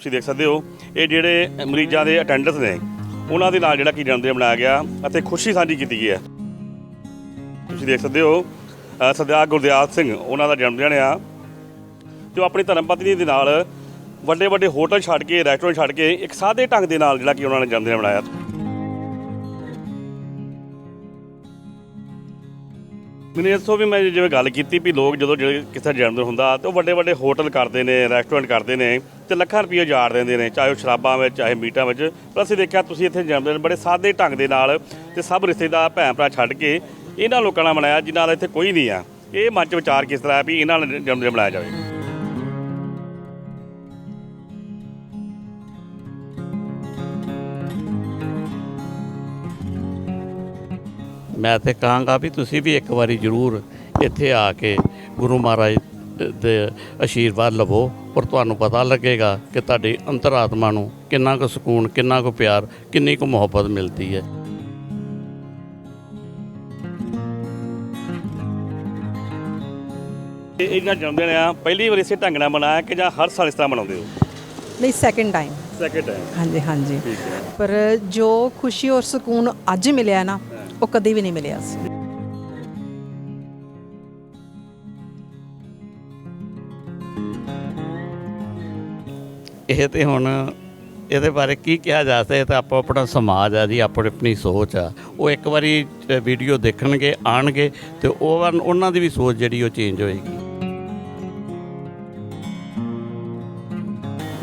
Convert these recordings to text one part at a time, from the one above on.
ਤੁਸੀਂ ਦੇਖ ਸਕਦੇ ਹੋ, ਇਹ ਜਿਹੜੇ ਮਰੀਜ਼ਾਂ ਦੇ ਅਟੈਂਡੈਂਸ ਨੇ, ਉਹਨਾਂ ਦੇ ਨਾਲ ਜਿਹੜਾ ਕੀ ਜਨਮ ਦਿਨ ਮਨਾਇਆ ਗਿਆ ਅਤੇ ਖੁਸ਼ੀ ਸਾਂਝੀ ਕੀਤੀ ਗਈ ਹੈ। ਤੁਸੀਂ ਦੇਖ ਸਕਦੇ ਹੋ ਸਰਦਾਰ ਗੁਰਦਿਆਲ ਸਿੰਘ, ਉਹਨਾਂ ਦਾ ਜਨਮ ਦਿਨ ਆ। ਤੇ ਉਹ ਆਪਣੀ ਧਰਮ ਪਤਨੀ ਦੇ ਨਾਲ ਵੱਡੇ ਵੱਡੇ ਹੋਟਲ ਛੱਡ ਕੇ ਰੈਸਟੋਰੈਂਟ ਛੱਡ ਕੇ, ਇੱਕ ਸਾਦੇ ਢੰਗ ਦੇ ਨਾਲ ਜਿਹੜਾ ਕਿ ਉਹਨਾਂ ਨੇ ਜਨਮ ਦਿਨ ਮੈਨੂੰ ਇਸ ਤੋਂ ਵੀ ਮੈਂ ਜਿਵੇਂ ਗੱਲ ਕੀਤੀ ਵੀ ਲੋਕ ਜਦੋਂ ਜਿਹੜੇ ਕਿਸੇ ਦਾ ਜਨਮ ਹੁੰਦਾ ਤੇ ਉਹ ਵੱਡੇ ਵੱਡੇ ਹੋਟਲ ਕਰਦੇ ਨੇ ਰੈਸਟੋਰੈਂਟ ਕਰਦੇ ਨੇ ਤੇ ਲੱਖਾਂ ਰੁਪਏ ਉਜਾੜ ਦਿੰਦੇ ਨੇ, ਚਾਹੇ ਉਹ ਸ਼ਰਾਬਾਂ ਵਿੱਚ, ਚਾਹੇ ਮੀਟਾਂ ਵਿੱਚ। ਪਰ ਅਸੀਂ ਦੇਖਿਆ ਤੁਸੀਂ ਇੱਥੇ ਜਨਮਦਿਨ ਬੜੇ ਸਾਦੇ ਢੰਗ ਦੇ ਨਾਲ ਤੇ ਸਭ ਰਿਸ਼ਤੇਦਾਰ, ਭੈਣ ਭਰਾ ਛੱਡ ਕੇ ਇਹਨਾਂ ਲੋਕਾਂ ਨਾਲ ਮਨਾਇਆ ਜਿਨ੍ਹਾਂ ਦਾ ਇੱਥੇ ਕੋਈ ਨਹੀਂ ਆ। ਇਹ ਮਨ ਚ ਵਿਚਾਰ ਕਿਸ ਤਰ੍ਹਾਂ ਹੈ ਵੀ ਇਹਨਾਂ ਨਾਲ ਜਨਮ ਦਿਨ ਮਨਾਇਆ ਜਾਵੇ? ਮੈਂ ਤੇ ਕਹਾਂਗਾ ਵੀ ਤੁਸੀਂ ਵੀ ਇੱਕ ਵਾਰੀ ਜ਼ਰੂਰ ਇੱਥੇ ਆ ਕੇ ਗੁਰੂ ਮਹਾਰਾਜ ਦੇ ਆਸ਼ੀਰਵਾਦ ਲਵੋ ਔਰ ਤੁਹਾਨੂੰ ਪਤਾ ਲੱਗੇਗਾ ਕਿ ਤੁਹਾਡੀ ਅੰਤਰਾਤਮਾ ਨੂੰ ਕਿੰਨਾ ਕੁ ਸਕੂਨ ਕਿੰਨਾ ਕੁ ਪਿਆਰ ਕਿੰਨੀ ਕੁ ਮੁਹੱਬਤ ਮਿਲਦੀ ਹੈ। ਤੇ ਇਹਨਾਂ ਜਨਮ ਦਿਨ ਆ ਪਹਿਲੀ ਵਾਰ ਇਸੇ ਢੰਗ ਨਾਲ ਮਨਾਇਆ ਕਿ ਜਾਂ ਹਰ ਸਾਲ ਇਸ ਤਰ੍ਹਾਂ ਮਨਾਉਂਦੇ ਹੋ? ਨਹੀਂ ਸੈਕਿੰਡ ਟਾਈਮ ਸੈਕਿੰਡ ਟਾਈਮ ਹਾਂਜੀ ਹਾਂਜੀ। ਠੀਕ ਹੈ। ਪਰ ਜੋ ਖੁਸ਼ੀ ਔਰ ਸਕੂਨ ਅੱਜ ਮਿਲਿਆ ਨਾ ਉਹ ਕਦੇ ਵੀ ਨਹੀਂ ਮਿਲਿਆ ਸੀ। ਇਹ ਤੇ ਹੁਣ ਇਹਦੇ ਬਾਰੇ ਕੀ ਕਿਹਾ ਜਾ ਸਕਦਾ ਇਹ ਤਾਂ ਆਪੋ ਆਪਣਾ ਸਮਾਜ ਆ ਜੀ ਆਪਣੀ ਆਪਣੀ ਸੋਚ ਆ। ਉਹ ਇੱਕ ਵਾਰੀ ਵੀਡੀਓ ਦੇਖਣਗੇ ਆਣਗੇ ਤੇ ਉਹ ਉਹਨਾਂ ਦੀ ਵੀ ਸੋਚ ਜਿਹੜੀ ਉਹ ਚੇਂਜ ਹੋਏਗੀ।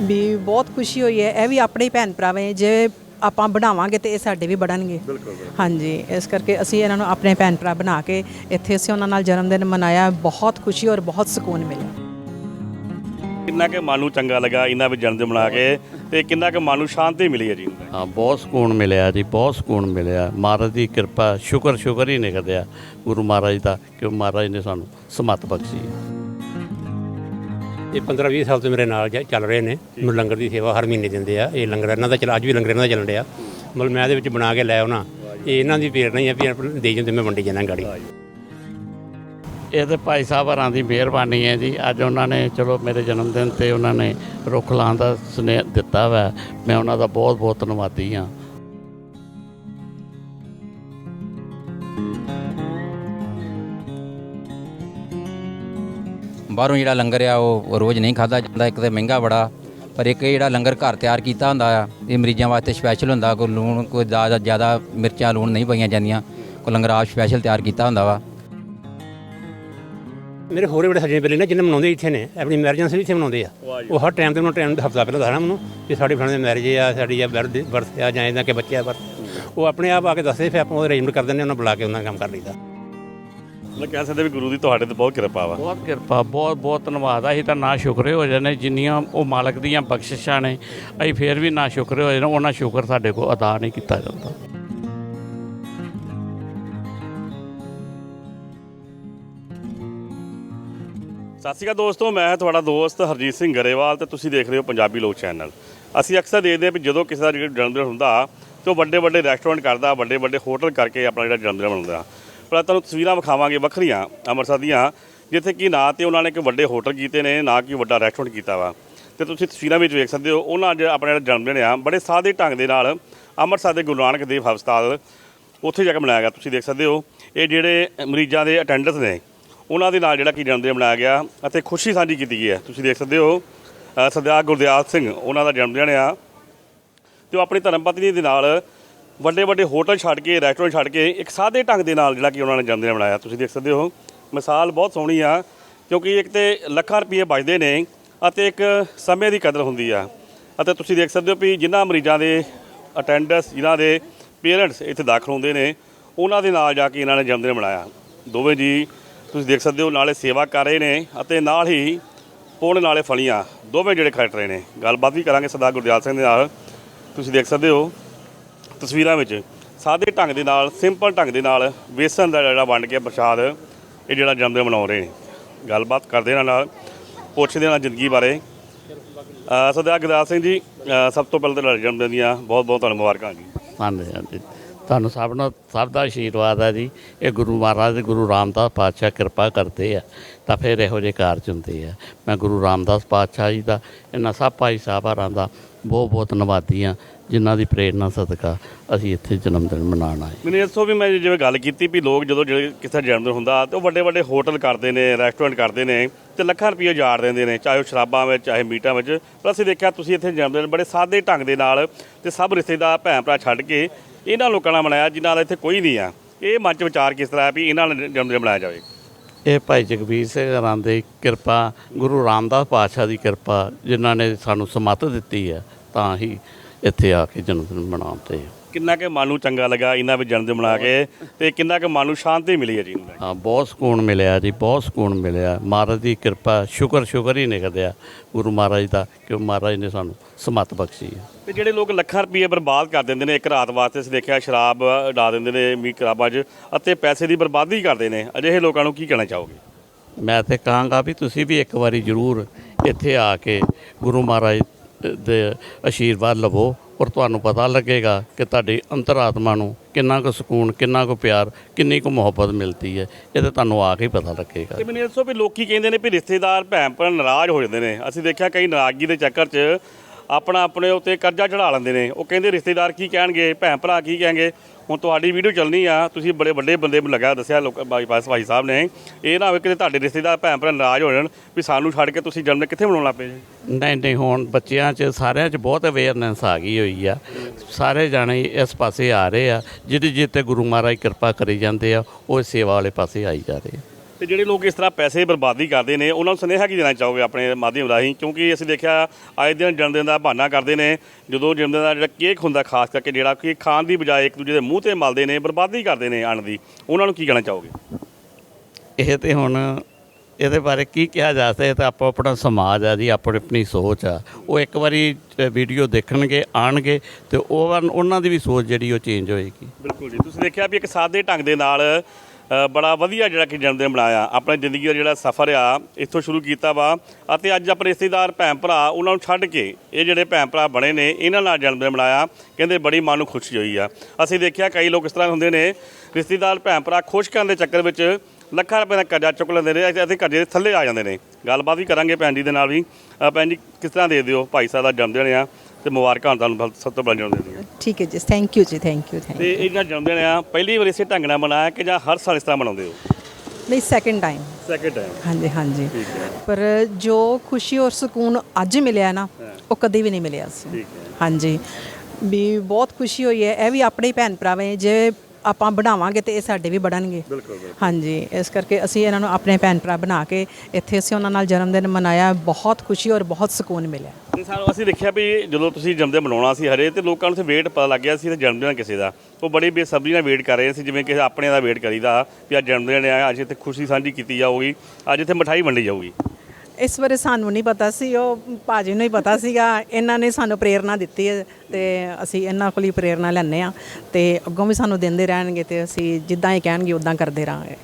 ਵੀ ਬਹੁਤ ਖੁਸ਼ੀ ਹੋਈ ਹੈ ਇਹ ਵੀ ਆਪਣੇ ਭੈਣ ਭਰਾਵੇਂ ਜੇ ਆਪਾਂ ਬਣਾਵਾਂਗੇ ਤੇ ਇਹ ਸਾਡੇ ਵੀ ਬਣਨਗੇ। ਬਿਲਕੁਲ ਹਾਂਜੀ ਇਸ ਕਰਕੇ ਅਸੀਂ ਇਹਨਾਂ ਨੂੰ ਆਪਣੇ ਭੈਣ ਭਰਾ ਬਣਾ ਕੇ ਇੱਥੇ ਅਸੀਂ ਉਹਨਾਂ ਨਾਲ ਜਨਮ ਦਿਨ ਮਨਾਇਆ ਬਹੁਤ ਖੁਸ਼ੀ ਔਰ ਬਹੁਤ ਸਕੂਨ ਮਿਲਿਆ। ਕਿੰਨਾ ਕਿ ਮਨ ਨੂੰ ਚੰਗਾ ਲੱਗਾ ਇਹਨਾਂ ਵਿੱਚ ਜਨਮ ਦਿਨ ਮਨਾ ਕੇ ਤੇ ਕਿੰਨਾ ਕਿ ਮਨ ਨੂੰ ਸ਼ਾਂਤੀ ਮਿਲੀ ਹੈ ਜੀ? ਹਾਂ ਬਹੁਤ ਸਕੂਨ ਮਿਲਿਆ ਜੀ ਬਹੁਤ ਸਕੂਨ ਮਿਲਿਆ। ਮਹਾਰਾਜ ਦੀ ਕਿਰਪਾ ਸ਼ੁਕਰ ਸ਼ੁਕਰ ਹੀ ਨਿਕਲਿਆ ਗੁਰੂ ਮਹਾਰਾਜ ਦਾ ਕਿ ਮਹਾਰਾਜ ਨੇ ਸਾਨੂੰ ਸਮਤ ਬਖਸ਼ੀ ਇਹ 15 20 ਸਾਲ ਤੋਂ ਮੇਰੇ ਨਾਲ ਜ- ਚੱਲ ਰਹੇ ਨੇ। ਮੈਨੂੰ ਲੰਗਰ ਦੀ ਸੇਵਾ ਹਰ ਮਹੀਨੇ ਦਿੰਦੇ ਆ। ਇਹ ਲੰਗਰ ਇਹਨਾਂ ਦਾ ਚੱਲ, ਅੱਜ ਵੀ ਲੰਗਰ ਇਹਨਾਂ ਦਾ ਚੱਲਣ ਡਿਆ। ਮਤਲਬ ਮੈਂ ਇਹਦੇ ਵਿੱਚ ਬਣਾ ਕੇ ਲੈ ਆਉਣਾ। ਇਹ ਇਹਨਾਂ ਦੀ ਪੇਰ ਹੀ ਆ ਵੀ ਆਪਣੇ ਦੇ ਜਾਂਦੇ, ਮੈਂ ਵੰਡੀ ਜਾਣਾ ਗਾੜੀ। ਇਹ ਤੇ ਭਾਈ ਸਾਹਿਬ ਹਰਾਂ ਦੀ ਮਿਹਰਬਾਨੀ ਹੈ ਜੀ। ਅੱਜ ਉਹਨਾਂ ਨੇ, ਚਲੋ ਮੇਰੇ ਜਨਮ ਦਿਨ ਤੇ ਉਹਨਾਂ ਨੇ ਰੁੱਖ ਲਾਉਣ ਦਾ ਸੁਨੇਹਾ ਦਿੱਤਾ ਵਾ। ਮੈਂ ਉਹਨਾਂ ਦਾ ਬਹੁਤ ਬਹੁਤ ਧੰਨਵਾਦੀ ਹਾਂ। ਬਾਹਰੋਂ ਜਿਹੜਾ ਲੰਗਰ ਆ ਉਹ ਰੋਜ਼ ਨਹੀਂ ਖਾਦਾ ਜਾਂਦਾ। ਇੱਕ ਤੇ ਮਹਿੰਗਾ ਬੜਾ ਪਰ ਇੱਕ ਜਿਹੜਾ ਲੰਗਰ ਘਰ ਤਿਆਰ ਕੀਤਾ ਹੁੰਦਾ ਆ ਇਹ ਮਰੀਜ਼ਾਂ ਵਾਸਤੇ ਸਪੈਸ਼ਲ ਹੁੰਦਾ। ਕੋਈ ਲੂਣ ਕੋਈ ਜ਼ਿਆਦਾ ਜ਼ਿਆਦਾ ਮਿਰਚਾਂ ਲੂਣ ਨਹੀਂ ਪਾਈਆਂ ਜਾਂਦੀਆਂ। ਕੋਈ ਲੰਗਰ ਆਪ ਸਪੈਸ਼ਲ ਤਿਆਰ ਕੀਤਾ ਹੁੰਦਾ ਵਾ। ਮੇਰੇ ਹੋਰ ਵੀ ਬੜੇ ਸੱਜਣ ਬੇਲੇ ਨੇ ਜਿਹਨੇ ਮਨਾਉਂਦੇ ਇੱਥੇ ਨੇ। ਆਪਣੀ ਐਮਰਜੈਂਸੀ ਇੱਥੇ ਮਨਾਉਂਦੇ ਆ। ਉਹ ਹਰ ਟਾਈਮ ਤੇ ਮੈਨੂੰ ਟਾਈਮ ਹਫਤਾ ਪਹਿਲਾਂ ਦੱਸਣਾ ਮੈਨੂੰ ਕਿ ਸਾਡੇ ਫਲਾਣੇ ਦੇ ਮੈਰਿਜ ਆ ਸਾਡੀ ਆ ਬਰਥ ਬਰਥ ਆ ਜਾਂ ਇਹਨਾਂ ਕੇ ਬੱਚੇ ਆ ਬਰਥ ਉਹ ਆਪਣੇ ਆਪ ਆ ਕੇ ਦੱਸਦੇ ਫਿਰ ਆਪਾਂ ਉਹ ਅਰੇਂਜਮੈਂਟ ਕਰ ਦਿੰਦੇ ਉਹਨਾਂ ਬੁਲਾ ਕੇ ਉਹਨਾਂ ਦਾ ਕੰਮ ਕਰ ਲਈਦਾ। ਮੈਂ ਕਹਿ ਸਕਦੇ ਵੀ ਗੁਰੂ ਦੀ ਤੁਹਾਡੇ ਤੇ ਬਹੁਤ ਕਿਰਪਾ ਵਾ। ਬਹੁਤ ਕਿਰਪਾ ਬਹੁਤ ਬਹੁਤ ਧੰਨਵਾਦ। ਅਸੀਂ ਤਾਂ ਨਾ ਸ਼ੁਕਰੇ ਹੋ ਜਾਂਦੇ ਜਿੰਨੀਆਂ ਉਹ ਮਾਲਕ ਦੀਆਂ ਬਖਸ਼ਿਸ਼ਾਂ ਨੇ ਅਸੀਂ ਫੇਰ ਵੀ ਨਾ ਸ਼ੁਕਰੇ ਹੋ ਜਾਂਦੇ ਉਹਨਾਂ ਸ਼ੁਕਰ ਸਾਡੇ ਕੋਲ ਅਦਾ ਨਹੀਂ ਕੀਤਾ ਜਾਂਦਾ। ਸਤਿ ਸ਼੍ਰੀ ਅਕਾਲ ਦੋਸਤੋ ਮੈਂ ਤੁਹਾਡਾ ਦੋਸਤ ਹਰਜੀਤ ਸਿੰਘ ਗਰੇਵਾਲ ਤੇ ਤੁਸੀਂ ਦੇਖ ਰਹੇ ਹੋ ਪੰਜਾਬੀ ਲੋਕ ਚੈਨਲ। ਅਸੀਂ ਅਕਸਰ ਦੇਖਦੇ ਹਾਂ ਵੀ ਜਦੋਂ ਕਿਸੇ ਦਾ ਜਿਹੜਾ ਜਨਮ ਦਿਨ ਹੁੰਦਾ ਤੇ ਉਹ ਵੱਡੇ ਵੱਡੇ ਰੈਸਟੋਰੈਂਟ ਕਰਦਾ ਵੱਡੇ ਵੱਡੇ ਹੋਟਲ ਕਰਕੇ ਆਪਣਾ ਜਿਹੜਾ ਜਨਮ ਦਿਨ ਮਨਾਉਂਦਾ। ਪਰ ਤੁਹਾਨੂੰ ਤਸਵੀਰਾਂ ਵਿਖਾਵਾਂਗੇ ਵੱਖਰੀਆਂ ਅੰਮ੍ਰਿਤਸਰ ਦੀਆਂ, ਜਿੱਥੇ ਕਿ ਨਾ ਤੇ ਉਹਨਾਂ ਨੇ ਇੱਕ ਵੱਡੇ ਹੋਟਲ ਕੀਤੇ ਨੇ, ਨਾ ਕਿ ਵੱਡਾ ਰੈਸਟੋਰੈਂਟ ਕੀਤਾ ਵਾ। ਤੇ ਤੁਸੀਂ ਤਸਵੀਰਾਂ ਵਿੱਚ ਵੇਖ ਸਕਦੇ ਹੋ, ਉਹਨਾਂ ਜਿਹੜਾ ਆਪਣਾ ਜਿਹੜਾ ਜਨਮ ਦਿਨ ਆ, ਬੜੇ ਸਾਦੇ ਢੰਗ ਦੇ ਨਾਲ ਅੰਮ੍ਰਿਤਸਰ ਦੇ ਗੁਰੂ ਨਾਨਕ ਦੇਵ ਹਸਪਤਾਲ ਉੱਥੇ ਜਾ ਕੇ ਮਨਾਇਆ ਗਿਆ। ਤੁਸੀਂ ਦੇਖ ਸਕਦੇ ਹੋ, ਇਹ ਜਿਹੜੇ ਮਰੀਜ਼ਾਂ ਦੇ ਅਟੈਂਡੈਂਸ ਨੇ, ਉਹਨਾਂ ਦੇ ਨਾਲ ਜਿਹੜਾ ਕਿ ਜਨਮ ਦਿਨ ਮਨਾਇਆ ਗਿਆ ਅਤੇ ਖੁਸ਼ੀ ਸਾਂਝੀ ਕੀਤੀ ਗਈ ਹੈ। ਤੁਸੀਂ ਦੇਖ ਸਕਦੇ ਹੋ ਸਰਦਾਰ ਗੁਰਦਿਆਲ ਸਿੰਘ, ਉਹਨਾਂ ਦਾ ਜਨਮ ਦਿਨ ਆ। ਤੇ ਉਹ ਆਪਣੀ ਧਰਮ ਪਤਨੀ ਦੇ ਨਾਲ ਵੱਡੇ ਵੱਡੇ ਹੋਟਲ ਛੱਡ ਕੇ ਰੈਸਟੋਰੈਂਟ ਛੱਡ ਕੇ, ਇੱਕ ਸਾਦੇ ਢੰਗ ਦੇ ਨਾਲ ਜਿਹੜਾ ਕਿ ਉਹਨਾਂ ਨੇ ਜਨਮ ਬਣਾਇਆ ਤੁਸੀਂ ਦੇਖ ਸਕਦੇ ਹੋ, ਮਿਸਾਲ ਬਹੁਤ ਸੋਹਣੀ ਆ, ਕਿਉਂਕਿ ਇੱਕ ਤੇ ਲੱਖਾਂ ਰੁਪਏ ਬਚਦੇ ਨੇ ਅਤੇ ਇੱਕ ਸਮੇਂ ਦੀ ਕਦਰ ਹੁੰਦੀ ਆ। ਅਤੇ ਤੁਸੀਂ ਦੇਖ ਸਕਦੇ ਹੋ ਵੀ ਜਿਨ੍ਹਾਂ ਮਰੀਜ਼ਾਂ ਦੇ ਅਟੈਂਡੈਂਸ ਜਿਨ੍ਹਾਂ ਦੇ ਪੇਰੈਂਟਸ ਇੱਥੇ ਦਾਖਲ ਹੁੰਦੇ ਨੇ, ਉਹਨਾਂ ਦੇ ਨਾਲ ਜਾ ਕੇ ਇਹਨਾਂ ਨੇ ਜਨਮ ਦਿਨ ਮਨਾਇਆ। ਦੋਵੇਂ ਜੀ, ਤੁਸੀਂ ਦੇਖ ਸਕਦੇ ਹੋ, ਨਾਲੇ ਸੇਵਾ ਕਰ ਰਹੇ ਨੇ ਅਤੇ ਨਾਲ ਹੀ ਪੁਣ ਨਾਲੇ ਫਲੀਆਂ, ਦੋਵੇਂ ਜਿਹੜੇ ਖੱਟ ਰਹੇ ਨੇ। ਗੱਲਬਾਤ ਵੀ ਕਰਾਂਗੇ ਸਰਦਾਰ ਗੁਰਦਿਆਲ ਸਿੰਘ ਦੇ ਨਾਲ। ਤੁਸੀਂ ਦੇਖ ਸਕਦੇ ਹੋ ਤਸਵੀਰਾਂ ਵਿੱਚ ਸਾਦੇ ਢੰਗ ਦੇ ਨਾਲ, ਸਿੰਪਲ ਢੰਗ ਦੇ ਨਾਲ ਵੇਸਣ ਦਾ ਜਿਹੜਾ ਵੰਡ ਕੇ ਪ੍ਰਸ਼ਾਦ, ਇਹ ਜਿਹੜਾ ਜਨਮ ਦਿਨ ਰਹੇ ਨੇ। ਗੱਲਬਾਤ ਕਰਦੇ ਇਹਨਾਂ ਨਾਲ, ਪੁੱਛਦੇ ਨਾਲ ਜ਼ਿੰਦਗੀ ਬਾਰੇ। ਸਦਿਆ ਸਰਦਾਰ ਸਿੰਘ ਜੀ ਸਭ ਤੋਂ ਪਹਿਲਾਂ ਤਾਂ ਤੁਹਾਡੇ ਦੀਆਂ ਬਹੁਤ ਬਹੁਤ ਤੁਹਾਨੂੰ ਮੁਬਾਰਕਾਂ ਜੀ। ਹਾਂਜੀ ਹਾਂਜੀ। ਤੁਹਾਨੂੰ ਸਭ ਨੂੰ ਸਭ ਦਾ ਆਸ਼ੀਰਵਾਦ ਹੈ ਜੀ। ਇਹ ਗੁਰੂ ਮਹਾਰਾਜ ਦੇ ਗੁਰੂ ਰਾਮਦਾਸ ਪਾਤਸ਼ਾਹ ਕਿਰਪਾ ਕਰਦੇ ਆ, ਤਾਂ ਫਿਰ ਇਹੋ ਜਿਹੇ ਕਾਰਜ ਹੁੰਦੇ ਆ। ਮੈਂ ਗੁਰੂ ਰਾਮਦਾਸ ਪਾਤਸ਼ਾਹ ਜੀ ਦਾ, ਇਹਨਾਂ ਸਭ ਭਾਈ ਸਾਹਿਬਾਨਾਂ ਦਾ ਬਹੁਤ ਬਹੁਤ ਧੰਨਵਾਦੀ ਹਾਂ। ਜਿਨ੍ਹਾਂ ਦੀ ਪ੍ਰੇਰਣਾ ਸਦਕਾ ਅਸੀਂ ਇੱਥੇ ਜਨਮ ਦਿਨ ਮਨਾਉਣ ਆਏ। ਮੈਨੂੰ ਇਹ ਦੱਸੋ ਵੀ ਮੈਂ ਜਿਵੇਂ ਗੱਲ ਕੀਤੀ ਵੀ ਲੋਕ ਜਦੋਂ ਜਿਹੜੇ ਕਿਸੇ ਦਾ ਜਨਮ ਦਿਨ ਹੁੰਦਾ ਤੇ ਉਹ ਵੱਡੇ ਵੱਡੇ ਹੋਟਲ ਕਰਦੇ ਨੇ ਰੈਸਟੋਰੈਂਟ ਕਰਦੇ ਨੇ ਤੇ ਲੱਖਾਂ ਰੁਪਏ ਉਜਾੜ ਦਿੰਦੇ ਨੇ ਚਾਹੇ ਉਹ ਸ਼ਰਾਬਾਂ ਵਿੱਚ ਚਾਹੇ ਮੀਟਾਂ ਵਿੱਚ। ਪਰ ਅਸੀਂ ਦੇਖਿਆ ਤੁਸੀਂ ਇੱਥੇ ਜਨਮ ਦਿਨ ਬੜੇ ਸਾਦੇ ਢੰਗ ਦੇ ਨਾਲ ਤੇ ਸਭ ਰਿਸ਼ਤੇਦਾਰ ਭੈਣ ਭਰਾ ਛੱਡ ਕੇ ਇਹਨਾਂ ਲੋਕਾਂ ਨਾਲ ਮਨਾਇਆ ਜਿਨ੍ਹਾਂ ਦਾ ਇੱਥੇ ਕੋਈ ਨਹੀਂ ਆ। ਇਹ ਮਨ ਚ ਵਿਚਾਰ ਕਿਸ ਤਰ੍ਹਾਂ ਵੀ ਇਹਨਾਂ ਨਾਲ ਜਨਮ ਦਿਨ ਮਨਾਇਆ ਜਾਵੇ? ਇਹ ਭਾਈ ਜਗਬੀਰ ਸਿੰਘ ਹਰਾਂ ਦੀ ਕਿਰਪਾ ਗੁਰੂ ਰਾਮਦਾਸ ਪਾਤਸ਼ਾਹ ਦੀ ਕਿਰਪਾ ਜਿਨ੍ਹਾਂ ਨੇ ਸਾਨੂੰ ਸਮੱਤ ਦਿੱਤੀ ਹੈ ਤਾਂ ਹੀ ਇੱਥੇ ਆ ਕੇ ਜਨਮ ਦਿਨ ਮਨਾਉਂਦੇ ਹਾਂ ਕਿੰਨਾ ਕਿ ਮਨ ਨੂੰ ਚੰਗਾ ਲੱਗਾ ਇਹਨਾਂ ਵਿੱਚ ਜਨਮ ਦਿਨ ਮਨਾ ਕੇ ਤੇ ਕਿੰਨਾ ਕਿ ਮਨ ਨੂੰ ਸ਼ਾਂਤੀ ਮਿਲੀ ਹੈ ਜੀ ਨੂੰ। ਹਾਂ ਬਹੁਤ ਸਕੂਨ ਮਿਲਿਆ ਜੀ ਬਹੁਤ ਸਕੂਨ ਮਿਲਿਆ। ਮਹਾਰਾਜ ਦੀ ਕਿਰਪਾ ਸ਼ੁਕਰ ਸ਼ੁਕਰ ਹੀ ਨਿਕਲਿਆ ਗੁਰੂ ਮਹਾਰਾਜ ਦਾ ਕਿ ਮਹਾਰਾਜ ਨੇ ਸਾਨੂੰ ਸਮੱਤ ਬਖਸ਼ੀ ਹੈ। ਤੇ ਜਿਹੜੇ ਲੋਕ ਲੱਖਾਂ ਰੁਪਏ ਬਰਬਾਦ ਕਰ ਦਿੰਦੇ ਨੇ ਇੱਕ ਰਾਤ ਵਾਸਤੇ ਅਸੀਂ ਦੇਖਿਆ ਸ਼ਰਾਬ ਉਡਾ ਦਿੰਦੇ ਨੇ ਮੀ ਕਰਾਬਾਂ 'ਚ ਅਤੇ ਪੈਸੇ ਦੀ ਬਰਬਾਦੀ ਕਰਦੇ ਨੇ। ਅਜਿਹੇ ਲੋਕਾਂ ਨੂੰ ਕੀ ਕਹਿਣਾ ਚਾਹੋਗੇ? ਮੈਂ ਤੇ ਕਹਾਂਗਾ ਵੀ ਤੁਸੀਂ ਵੀ ਇੱਕ ਵਾਰੀ ਜ਼ਰੂਰ ਇੱਥੇ ਆ ਕੇ ਗੁਰੂ ਮਹਾਰਾਜ ਦੇ ਆਸ਼ੀਰਵਾਦ ਲਵੋ ਔਰ ਤੁਹਾਨੂੰ ਪਤਾ ਲੱਗੇਗਾ ਕਿ ਤੁਹਾਡੀ ਅੰਤਰਾਤਮਾ ਨੂੰ ਕਿੰਨਾ ਕੁ ਸਕੂਨ, ਕਿੰਨਾ ਕੁ ਪਿਆਰ, ਕਿੰਨੀ ਕੁ ਮੁਹੱਬਤ ਮਿਲਦੀ ਹੈ। ਇਹ ਤਾਂ ਤੁਹਾਨੂੰ ਆ ਕੇ ਪਤਾ ਲੱਗੇਗਾ। ਤੇ ਮੈਨੂੰ ਦੱਸੋ ਵੀ ਲੋਕੀ ਕਹਿੰਦੇ ਨੇ ਵੀ ਰਿਸ਼ਤੇਦਾਰ ਭੈਣ ਭਰਾ ਨਾਰਾਜ਼ ਹੋ ਜਾਂਦੇ ਨੇ। ਅਸੀਂ ਦੇਖਿਆ ਕਈ ਨਾਰਾਜ਼ਗੀ ਦੇ ਚੱਕਰ 'ਚ ਆਪਣਾ ਆਪਣੇ ਉੱਤੇ ਕਰਜ਼ਾ ਚੜਾ ਲੈਂਦੇ ਨੇ। ਉਹ ਕਹਿੰਦੇ ਰਿਸ਼ਤੇਦਾਰ ਕੀ ਕਹਿਣਗੇ, ਭੈਣ ਭਰਾ ਕੀ ਕਹਿਣਗੇ? ਹੁਣ ਤੁਹਾਡੀ ਵੀਡੀਓ ਚੱਲਣੀ ਆ, ਤੁਸੀਂ ਬੜੇ ਵੱਡੇ ਬੰਦੇ ਨੂੰ ਲੱਗਾ ਦੱਸਿਆ ਲੋਕ ਬਾਈਪਾਸ ਭਾਈ ਸਾਹਿਬ ਨੇ। ਇਹ ਨਾ ਹੋਵੇ ਕਿ ਤੁਹਾਡੇ ਰਿਸ਼ਤੇਦਾਰ, ਭੈਣ ਭਰਾ ਨਾਰਾਜ਼ ਹੋ ਜਾਣ ਵੀ ਸਾਨੂੰ ਛੱਡ ਕੇ ਤੁਸੀਂ ਜਨਮ ਕਿੱਥੇ ਮਨਾਉਣ ਲੱਗ ਪਏ ਜੀ? ਨਹੀਂ ਨਹੀਂ, ਹੁਣ ਬੱਚਿਆਂ 'ਚ, ਸਾਰਿਆਂ 'ਚ ਬਹੁਤ ਅਵੇਅਰਨੈਸ ਆ ਗਈ ਹੋਈ ਆ। ਸਾਰੇ ਜਾਣੇ ਇਸ ਪਾਸੇ ਆ ਰਹੇ ਆ। ਜਿਹਦੇ ਜਿੱਤੇ ਗੁਰੂ ਮਹਾਰਾਜ ਕਿਰਪਾ ਕਰੀ ਜਾਂਦੇ ਆ, ਉਹ ਸੇਵਾ ਵਾਲੇ ਪਾਸੇ ਆਈ ਜਾ ਰਹੇ ਆ। ਤੇ ਜਿਹੜੇ ਲੋਕ ਇਸ ਤਰ੍ਹਾਂ ਪੈਸੇ ਬਰਬਾਦੀ ਕਰਦੇ ਨੇ ਉਹਨਾਂ ਨੂੰ ਸੁਨੇਹਾ ਕੀ ਦੇਣਾ ਚਾਹੋਗੇ ਆਪਣੇ ਮਾਧਿਅਮ ਰਾਹੀਂ? ਕਿਉਂਕਿ ਅਸੀਂ ਦੇਖਿਆ ਆਏ ਦਿਨ ਜਨਮ ਦਿਨ ਦਾ ਬਹਾਨਾ ਕਰਦੇ ਨੇ ਜਦੋਂ ਜਨਮ ਦਿਨ ਦਾ ਜਿਹੜਾ ਕੇਕ ਹੁੰਦਾ ਖਾਸ ਕਰਕੇ ਜਿਹੜਾ ਕਿ ਖਾਣ ਦੀ ਬਜਾਏ ਇੱਕ ਦੂਜੇ ਦੇ ਮੂੰਹ ਤੇ ਮਲਦੇ ਨੇ ਬਰਬਾਦੀ ਕਰਦੇ ਨੇ ਅੰਨ ਦੀ ਉਹਨਾਂ ਨੂੰ ਕੀ ਕਹਿਣਾ ਚਾਹੋਗੇ? ਇਹ ਤੇ ਹੁਣ ਇਹਦੇ ਬਾਰੇ ਕੀ ਕਿਹਾ ਜਾ ਸਕਦਾ ਇਹ ਤਾਂ ਆਪੋ ਆਪਣਾ ਸਮਾਜ ਆ ਜੀ ਆਪਣੀ ਆਪਣੀ ਸੋਚ ਆ। ਉਹ ਇੱਕ ਵਾਰੀ ਵੀਡੀਓ ਦੇਖਣਗੇ ਆਣਗੇ ਤੇ ਉਹ ਉਹਨਾਂ ਦੀ ਵੀ ਸੋਚ ਜਿਹੜੀ ਉਹ ਚੇਂਜ ਹੋਏਗੀ। ਬਿਲਕੁਲ ਜੀ ਤੁਸੀਂ ਦੇਖਿਆ ਵੀ ਇੱਕ ਸਾਦੇ ਢੰਗ ਦੇ ਨਾਲ ਬੜਾ ਵਧੀਆ ਜਿਹੜਾ ਕਿ ਜਨਮ ਦਿਨ ਮਨਾਇਆ। ਆਪਣੀ ਜ਼ਿੰਦਗੀ ਦਾ ਜਿਹੜਾ ਸਫ਼ਰ ਆ, ਇੱਥੋਂ ਸ਼ੁਰੂ ਕੀਤਾ ਵਾ ਅਤੇ ਅੱਜ ਆਪਣੇ ਰਿਸ਼ਤੇਦਾਰ, ਭੈਣ ਭਰਾ ਉਹਨਾਂ ਨੂੰ ਛੱਡ ਕੇ ਇਹ ਜਿਹੜੇ ਭੈਣ ਭਰਾ ਬਣੇ ਨੇ, ਇਹਨਾਂ ਨਾਲ ਜਨਮ ਦਿਨ ਮਨਾਇਆ। ਕਹਿੰਦੇ ਬੜੀ ਮਨ ਨੂੰ ਖੁਸ਼ੀ ਹੋਈ ਆ। ਅਸੀਂ ਦੇਖਿਆ ਕਈ ਲੋਕ ਇਸ ਤਰ੍ਹਾਂ ਹੁੰਦੇ ਨੇ, ਰਿਸ਼ਤੇਦਾਰ, ਭੈਣ ਭਰਾ ਖੁਸ਼ ਕਰਨ ਦੇ ਚੱਕਰ ਵਿੱਚ ਲੱਖਾਂ ਰੁਪਏ ਦਾ ਕਰਜ਼ਾ ਚੁੱਕ ਲੈਂਦੇ ਨੇ ਅਤੇ ਅਤੇ ਕਰਜ਼ੇ ਦੇ ਥੱਲੇ ਆ ਜਾਂਦੇ ਨੇ। ਗੱਲਬਾਤ ਵੀ ਕਰਾਂਗੇ ਭੈਣ ਜੀ ਦੇ ਨਾਲ ਵੀ। ਭੈਣ ਜੀ, ਕਿਸ ਤਰ੍ਹਾਂ ਦੇ ਦਿਓ ਭਾਈ ਸਾਹਿਬ ਦਾ ਜਨਮ ਦਿਨ ਆ? ਤੇ ਮੁਬਾਰਕਾਂ ਹੋਣ ਤੁਹਾਨੂੰ ਸਭ ਤੋਂ ਪਹਿਲਾਂ ਜਨਮ ਦਿਨ ਠੀਕ ਹੈ ਜੀ ਥੈਂਕ ਯੂ ਜੀ ਥੈਂਕ ਯੂ ਥੈਂਕ ਤੇ ਇਹ ਜਿਹੜਾ ਜਨਮ ਦਿਨ ਆ ਪਹਿਲੀ ਵਾਰ ਇਸੇ ਢੰਗ ਨਾਲ ਮਨਾਇਆ ਕਿ ਜਾਂ ਹਰ ਸਾਲ ਇਸ ਤਰ੍ਹਾਂ ਮਨਾਉਂਦੇ ਹੋ? ਨਹੀਂ ਸੈਕਿੰਡ ਟਾਈਮ ਸੈਕਿੰਡ ਟਾਈਮ ਹਾਂਜੀ ਹਾਂਜੀ। ਠੀਕ ਹੈ। ਪਰ ਜੋ ਖੁਸ਼ੀ ਔਰ ਸਕੂਨ ਅੱਜ ਮਿਲਿਆ ਨਾ ਉਹ ਕਦੀ ਵੀ ਨਹੀਂ ਮਿਲਿਆ ਸੀ। ਠੀਕ ਹੈ। ਹਾਂਜੀ। ਵੀ ਬਹੁਤ ਖੁਸ਼ੀ ਹੋਈ ਹੈ। ਇਹ ਵੀ ਆਪਣੇ ਹੀ ਭੈਣ ਭਰਾਵੇਂ ਜੇ ਆਪਾਂ ਬਣਾਵਾਂਗੇ ਤੇ ਇਹ ਸਾਡੇ ਵੀ ਬਣਨਗੇ। ਹਾਂਜੀ ਇਸ ਕਰਕੇ ਅਸੀਂ ਇਹਨਾਂ ਨੂੰ ਆਪਣੇ ਭੈਣ ਭਰਾ ਬਣਾ ਕੇ ਇੱਥੇ ਅਸੀਂ ਉਹਨਾਂ ਨਾਲ ਜਨਮ ਦਿਨ ਮਨਾਇਆ ਬਹੁਤ ਖੁਸ਼ੀ ਔਰ ਬਹੁਤ ਸਕੂਨ ਮਿਲਿਆ। ਸਾਨੂੰ ਅਸੀਂ ਦੇਖਿਆ ਵੀ ਜਦੋਂ ਤੁਸੀਂ ਜਨਮ ਦਿਨ ਮਨਾਉਣਾ ਸੀ ਹਰੇ ਤੇ ਲੋਕਾਂ ਨੂੰ ਤੇ ਵੇਟ ਪਤਾ ਲੱਗ ਗਿਆ ਸੀ ਤੇ ਜਨਮ ਦਿਨ ਕਿਸੇ ਦਾ। ਉਹ ਬੜੀ ਬੇਸਬਰੀ ਨਾਲ ਵੇਟ ਕਰ ਰਹੇ ਸੀ ਜਿਵੇਂ ਕਿ ਆਪਣੇ ਦਾ ਵੇਟ ਕਰੀਦਾ ਵੀ ਅੱਜ ਜਨਮ ਦਿਨ ਆ ਅੱਜ ਇੱਥੇ ਖੁਸ਼ੀ ਸਾਂਝੀ ਕੀਤੀ ਜਾਊਗੀ ਅੱਜ ਇੱਥੇ ਮਠਾਈ ਵੰਡੀ ਜਾਊਗੀ। ਇਸ ਬਾਰੇ ਸਾਨੂੰ ਨਹੀਂ ਪਤਾ ਸੀ ਉਹ ਭਾਜੀ ਨੂੰ ਹੀ ਪਤਾ ਸੀਗਾ। ਇਹਨਾਂ ਨੇ ਸਾਨੂੰ ਪ੍ਰੇਰਣਾ ਦਿੱਤੀ ਹੈ ਤੇ ਅਸੀਂ ਇਹਨਾਂ ਕੋਲ ਹੀ ਪ੍ਰੇਰਣਾ ਲੈਂਦੇ ਆ ਤੇ ਅੱਗੋਂ ਵੀ ਸਾਨੂੰ ਦਿੰਦੇ ਰਹਿਣਗੇ ਤੇ ਅਸੀਂ ਜਿੱਦਾਂ ਹੀ ਕਹਿਣਗੇ ਉਦਾਂ ਕਰਦੇ ਰਹਾਂਗੇ।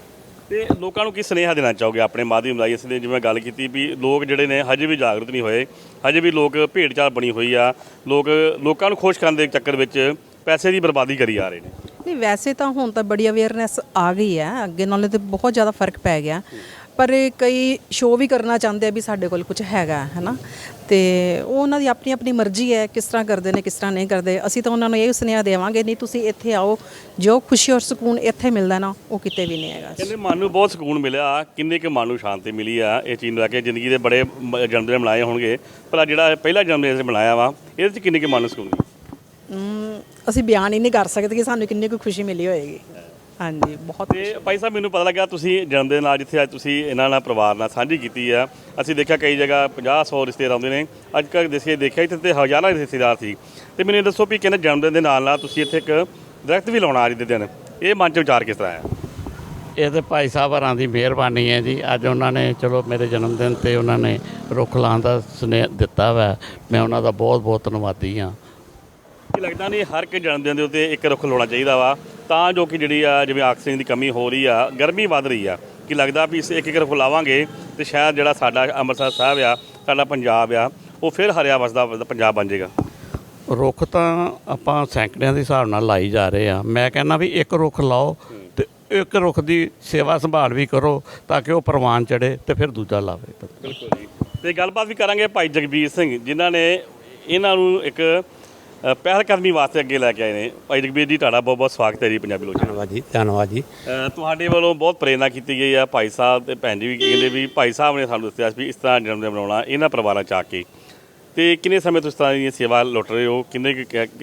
ਤੇ ਲੋਕਾਂ ਨੂੰ ਕੀ ਸੁਨੇਹਾ ਦੇਣਾ ਚਾਹੋਗੇ ਆਪਣੇ ਮਾਧਿਅਮ ਰਾਹੀਂ ਇਸ ਲਈ ਜਿਵੇਂ ਗੱਲ ਕੀਤੀ ਵੀ ਲੋਕ ਜਿਹੜੇ ਨੇ ਹਜੇ ਵੀ ਜਾਗਰੂਕ ਨਹੀਂ ਹੋਏ ਹਜੇ ਵੀ ਲੋਕ ਭੇਡ ਚਾਲ ਬਣੀ ਹੋਈ ਆ ਲੋਕ ਲੋਕਾਂ ਨੂੰ ਖੁਸ਼ ਕਰਨ ਦੇ ਚੱਕਰ ਵਿੱਚ ਪੈਸੇ ਦੀ ਬਰਬਾਦੀ ਕਰੀ ਜਾ ਰਹੇ ਨੇ। ਨਹੀਂ ਵੈਸੇ ਤਾਂ ਹੁਣ ਤਾਂ ਬੜੀ ਅਵੇਅਰਨੈਸ ਆ ਗਈ ਹੈ ਅੱਗੇ ਨਾਲੋਂ ਤੇ ਬਹੁਤ ਜ਼ਿਆਦਾ ਫ਼ਰਕ ਪੈ ਗਿਆ। ਪਰ ਕਈ ਸ਼ੋਅ ਵੀ ਕਰਨਾ ਚਾਹੁੰਦੇ ਆ ਵੀ ਸਾਡੇ ਕੋਲ ਕੁਝ ਹੈਗਾ ਹੈ ਨਾ ਤੇ ਉਹ ਉਹਨਾਂ ਦੀ ਆਪਣੀ ਆਪਣੀ ਮਰਜ਼ੀ ਹੈ ਕਿਸ ਤਰ੍ਹਾਂ ਕਰਦੇ ਨੇ ਕਿਸ ਤਰ੍ਹਾਂ ਨਹੀਂ ਕਰਦੇ। ਅਸੀਂ ਤਾਂ ਉਹਨਾਂ ਨੂੰ ਇਹ ਸੁਨੇਹਾ ਦੇਵਾਂਗੇ ਨਹੀਂ ਤੁਸੀਂ ਇੱਥੇ ਆਓ ਜੋ ਖੁਸ਼ੀ ਔਰ ਸਕੂਨ ਇੱਥੇ ਮਿਲਦਾ ਨਾ ਉਹ ਕਿਤੇ ਵੀ ਨਹੀਂ ਹੈਗਾ। ਕਹਿੰਦੇ ਮਨ ਨੂੰ ਬਹੁਤ ਸਕੂਨ ਮਿਲਿਆ ਕਿੰਨੇ ਕੁ ਮਨ ਨੂੰ ਸ਼ਾਂਤੀ ਮਿਲੀ ਆ ਇਹ ਚੀਜ਼ ਨੂੰ ਲੈ ਕੇ ਜ਼ਿੰਦਗੀ ਦੇ ਬੜੇ ਜਨਮ ਦਿਨ ਮਨਾਏ ਹੋਣਗੇ। ਪਰ ਆਹ ਜਿਹੜਾ ਪਹਿਲਾ ਜਨਮ ਦਿਨ ਅਸੀਂ ਮਨਾਇਆ ਵਾ ਇਹਦੇ 'ਚ ਕਿੰਨੇ ਕੁ ਮਨ ਨੂੰ ਸਕੂਨ ਮਿਲਿਆ? ਅਸੀਂ ਬਿਆਨ ਹੀ ਨਹੀਂ ਕਰ ਸਕਦੇ ਕਿ ਸਾਨੂੰ ਕਿੰਨੀ ਕੁ ਖੁਸ਼ੀ ਮਿਲੀ ਹੋਏਗੀ। ਹਾਂਜੀ ਬਹੁਤ ਤੇ ਭਾਈ ਸਾਹਿਬ ਮੈਨੂੰ ਪਤਾ ਲੱਗਾ ਤੁਸੀਂ ਜਨਮ ਦਿਨ ਅੱਜ ਇੱਥੇ ਅੱਜ ਤੁਸੀਂ ਇਹਨਾਂ ਨਾਲ ਪਰਿਵਾਰ ਨਾਲ ਸਾਂਝੀ ਕੀਤੀ ਆ। ਅਸੀਂ ਦੇਖਿਆ ਕਈ ਜਗ੍ਹਾ 50 100 ਰਿਸ਼ਤੇਦਾਰ ਆਉਂਦੇ ਨੇ। ਅੱਜ ਕੱਲ੍ਹ ਦੇਸੇ ਦੇਖਿਆ ਇੱਥੇ ਤੇ ਹਜ਼ਾਰਾਂ ਰਿਸ਼ਤੇਦਾਰ ਸੀ। ਤੇ ਮੈਨੂੰ ਇਹ ਦੱਸੋ ਵੀ ਕਹਿੰਦੇ ਜਨਮ ਦਿਨ ਦੇ ਨਾਲ ਨਾਲ ਤੁਸੀਂ ਇੱਥੇ ਇੱਕ ਦਰਖਤ ਵੀ ਲਾਉਣਾ ਅੱਜ ਦੇ ਦਿਨ। ਇਹ ਮਨ ਚ ਵਿਚਾਰ ਕਿਸ ਤਰ੍ਹਾਂ ਆਇਆ ਇਹ ਤੇ ਭਾਈ ਸਾਹਿਬ ਹਰਾਂ ਦੀ ਮਿਹਰਬਾਨੀ ਹੈ ਜੀ। ਅੱਜ ਉਹਨਾਂ ਨੇ ਚਲੋ ਮੇਰੇ ਜਨਮ ਦਿਨ ਤੇ ਉਹਨਾਂ ਨੇ ਰੁੱਖ ਲਾਉਣ ਦਾ ਸੁਨੇਹਾ ਦਿੱਤਾ ਵਾ। ਮੈਂ ਉਹਨਾਂ ਦਾ ਬਹੁਤ ਬਹੁਤ ਧੰਨਵਾਦੀ ਹਾਂ। ਕੀ ਲੱਗਦਾ ਨਹੀਂ ਹਰ ਇੱਕ ਜਨਮ ਦਿਨ ਦੇ ਉੱਤੇ ਇੱਕ ਰੁੱਖ ਲਾਉਣਾ ਚਾਹੀਦਾ ਵਾ? ਤਾਂ ਜੋ ਕਿ ਜਿਹੜੀ ਆ ਜਿਵੇਂ ਆਕਸੀਜਨ ਦੀ ਕਮੀ ਹੋ ਰਹੀ ਆ ਗਰਮੀ ਵੱਧ ਰਹੀ ਆ ਕੀ ਲੱਗਦਾ ਵੀ ਇਸ ਇੱਕ ਇੱਕ ਰੁੱਖ ਲਾਵਾਂਗੇ ਤੇ ਸ਼ਾਇਦ ਜਿਹੜਾ ਸਾਡਾ ਅੰਮ੍ਰਿਤਸਰ ਸਾਹਿਬ ਆ ਸਾਡਾ ਪੰਜਾਬ ਆ ਉਹ ਫਿਰ ਹਰਿਆ ਵਸਦਾ ਪੰਜਾਬ ਬਣ ਜਾਏਗਾ। ਰੁੱਖ ਤਾਂ ਆਪਾਂ ਸੈਂਕੜਿਆਂ ਦੇ ਹਿਸਾਬ ਨਾਲ ਲਾਈ ਜਾ ਰਹੇ ਆ। ਮੈਂ ਕਹਿੰਦਾ ਵੀ ਇੱਕ ਰੁੱਖ ਲਾਓ ਤੇ ਇੱਕ ਰੁੱਖ ਦੀ ਸੇਵਾ ਸੰਭਾਲ ਵੀ ਕਰੋ ਤਾਂ ਕਿ ਉਹ ਪ੍ਰਵਾਨ ਚੜੇ ਤੇ ਫਿਰ ਦੂਜਾ ਲਾਵੇ। ਬਿਲਕੁਲ ਜੀ। ਤੇ ਗੱਲਬਾਤ ਵੀ ਕਰਾਂਗੇ ਭਾਈ ਜਗਬੀਰ ਸਿੰਘ ਜਿਨ੍ਹਾਂ ਨੇ ਇਹਨਾਂ ਨੂੰ ਇੱਕ ਪਹਿਲ ਕਰਨੀ ਵਾਸਤੇ ਅੱਗੇ ਲੈ ਕੇ ਆਏ ਨੇ। ਭਾਈ ਜਗਬੀਰ ਜੀ ਤੁਹਾਡਾ ਬਹੁਤ ਬਹੁਤ ਸਵਾਗਤ ਹੈ ਜੀ ਪੰਜਾਬੀ ਲੋਕ ਧੰਨਵਾਦ ਜੀ ਧੰਨਵਾਦ ਜੀ। ਤੁਹਾਡੇ ਵੱਲੋਂ ਬਹੁਤ ਪ੍ਰੇਰਣਾ ਕੀਤੀ ਗਈ ਆ। ਭਾਈ ਸਾਹਿਬ ਤੇ ਭੈਣ ਜੀ ਵੀ ਕਹਿੰਦੇ ਵੀ ਭਾਈ ਸਾਹਿਬ ਨੇ ਸਾਨੂੰ ਦੱਸਿਆ ਵੀ ਇਸ ਤਰ੍ਹਾਂ ਜਨਮ ਦਿਨ ਮਨਾਉਣਾ ਇਹਨਾਂ ਪਰਿਵਾਰਾਂ ਚ ਆ ਕੇ। ਤੇ ਕਿੰਨੇ ਸਮੇਂ ਤੋਂ ਇਸ ਤਰ੍ਹਾਂ ਦੀ ਸੇਵਾ ਲੁੱਟ ਰਹੇ ਹੋ? ਕਿੰਨੇ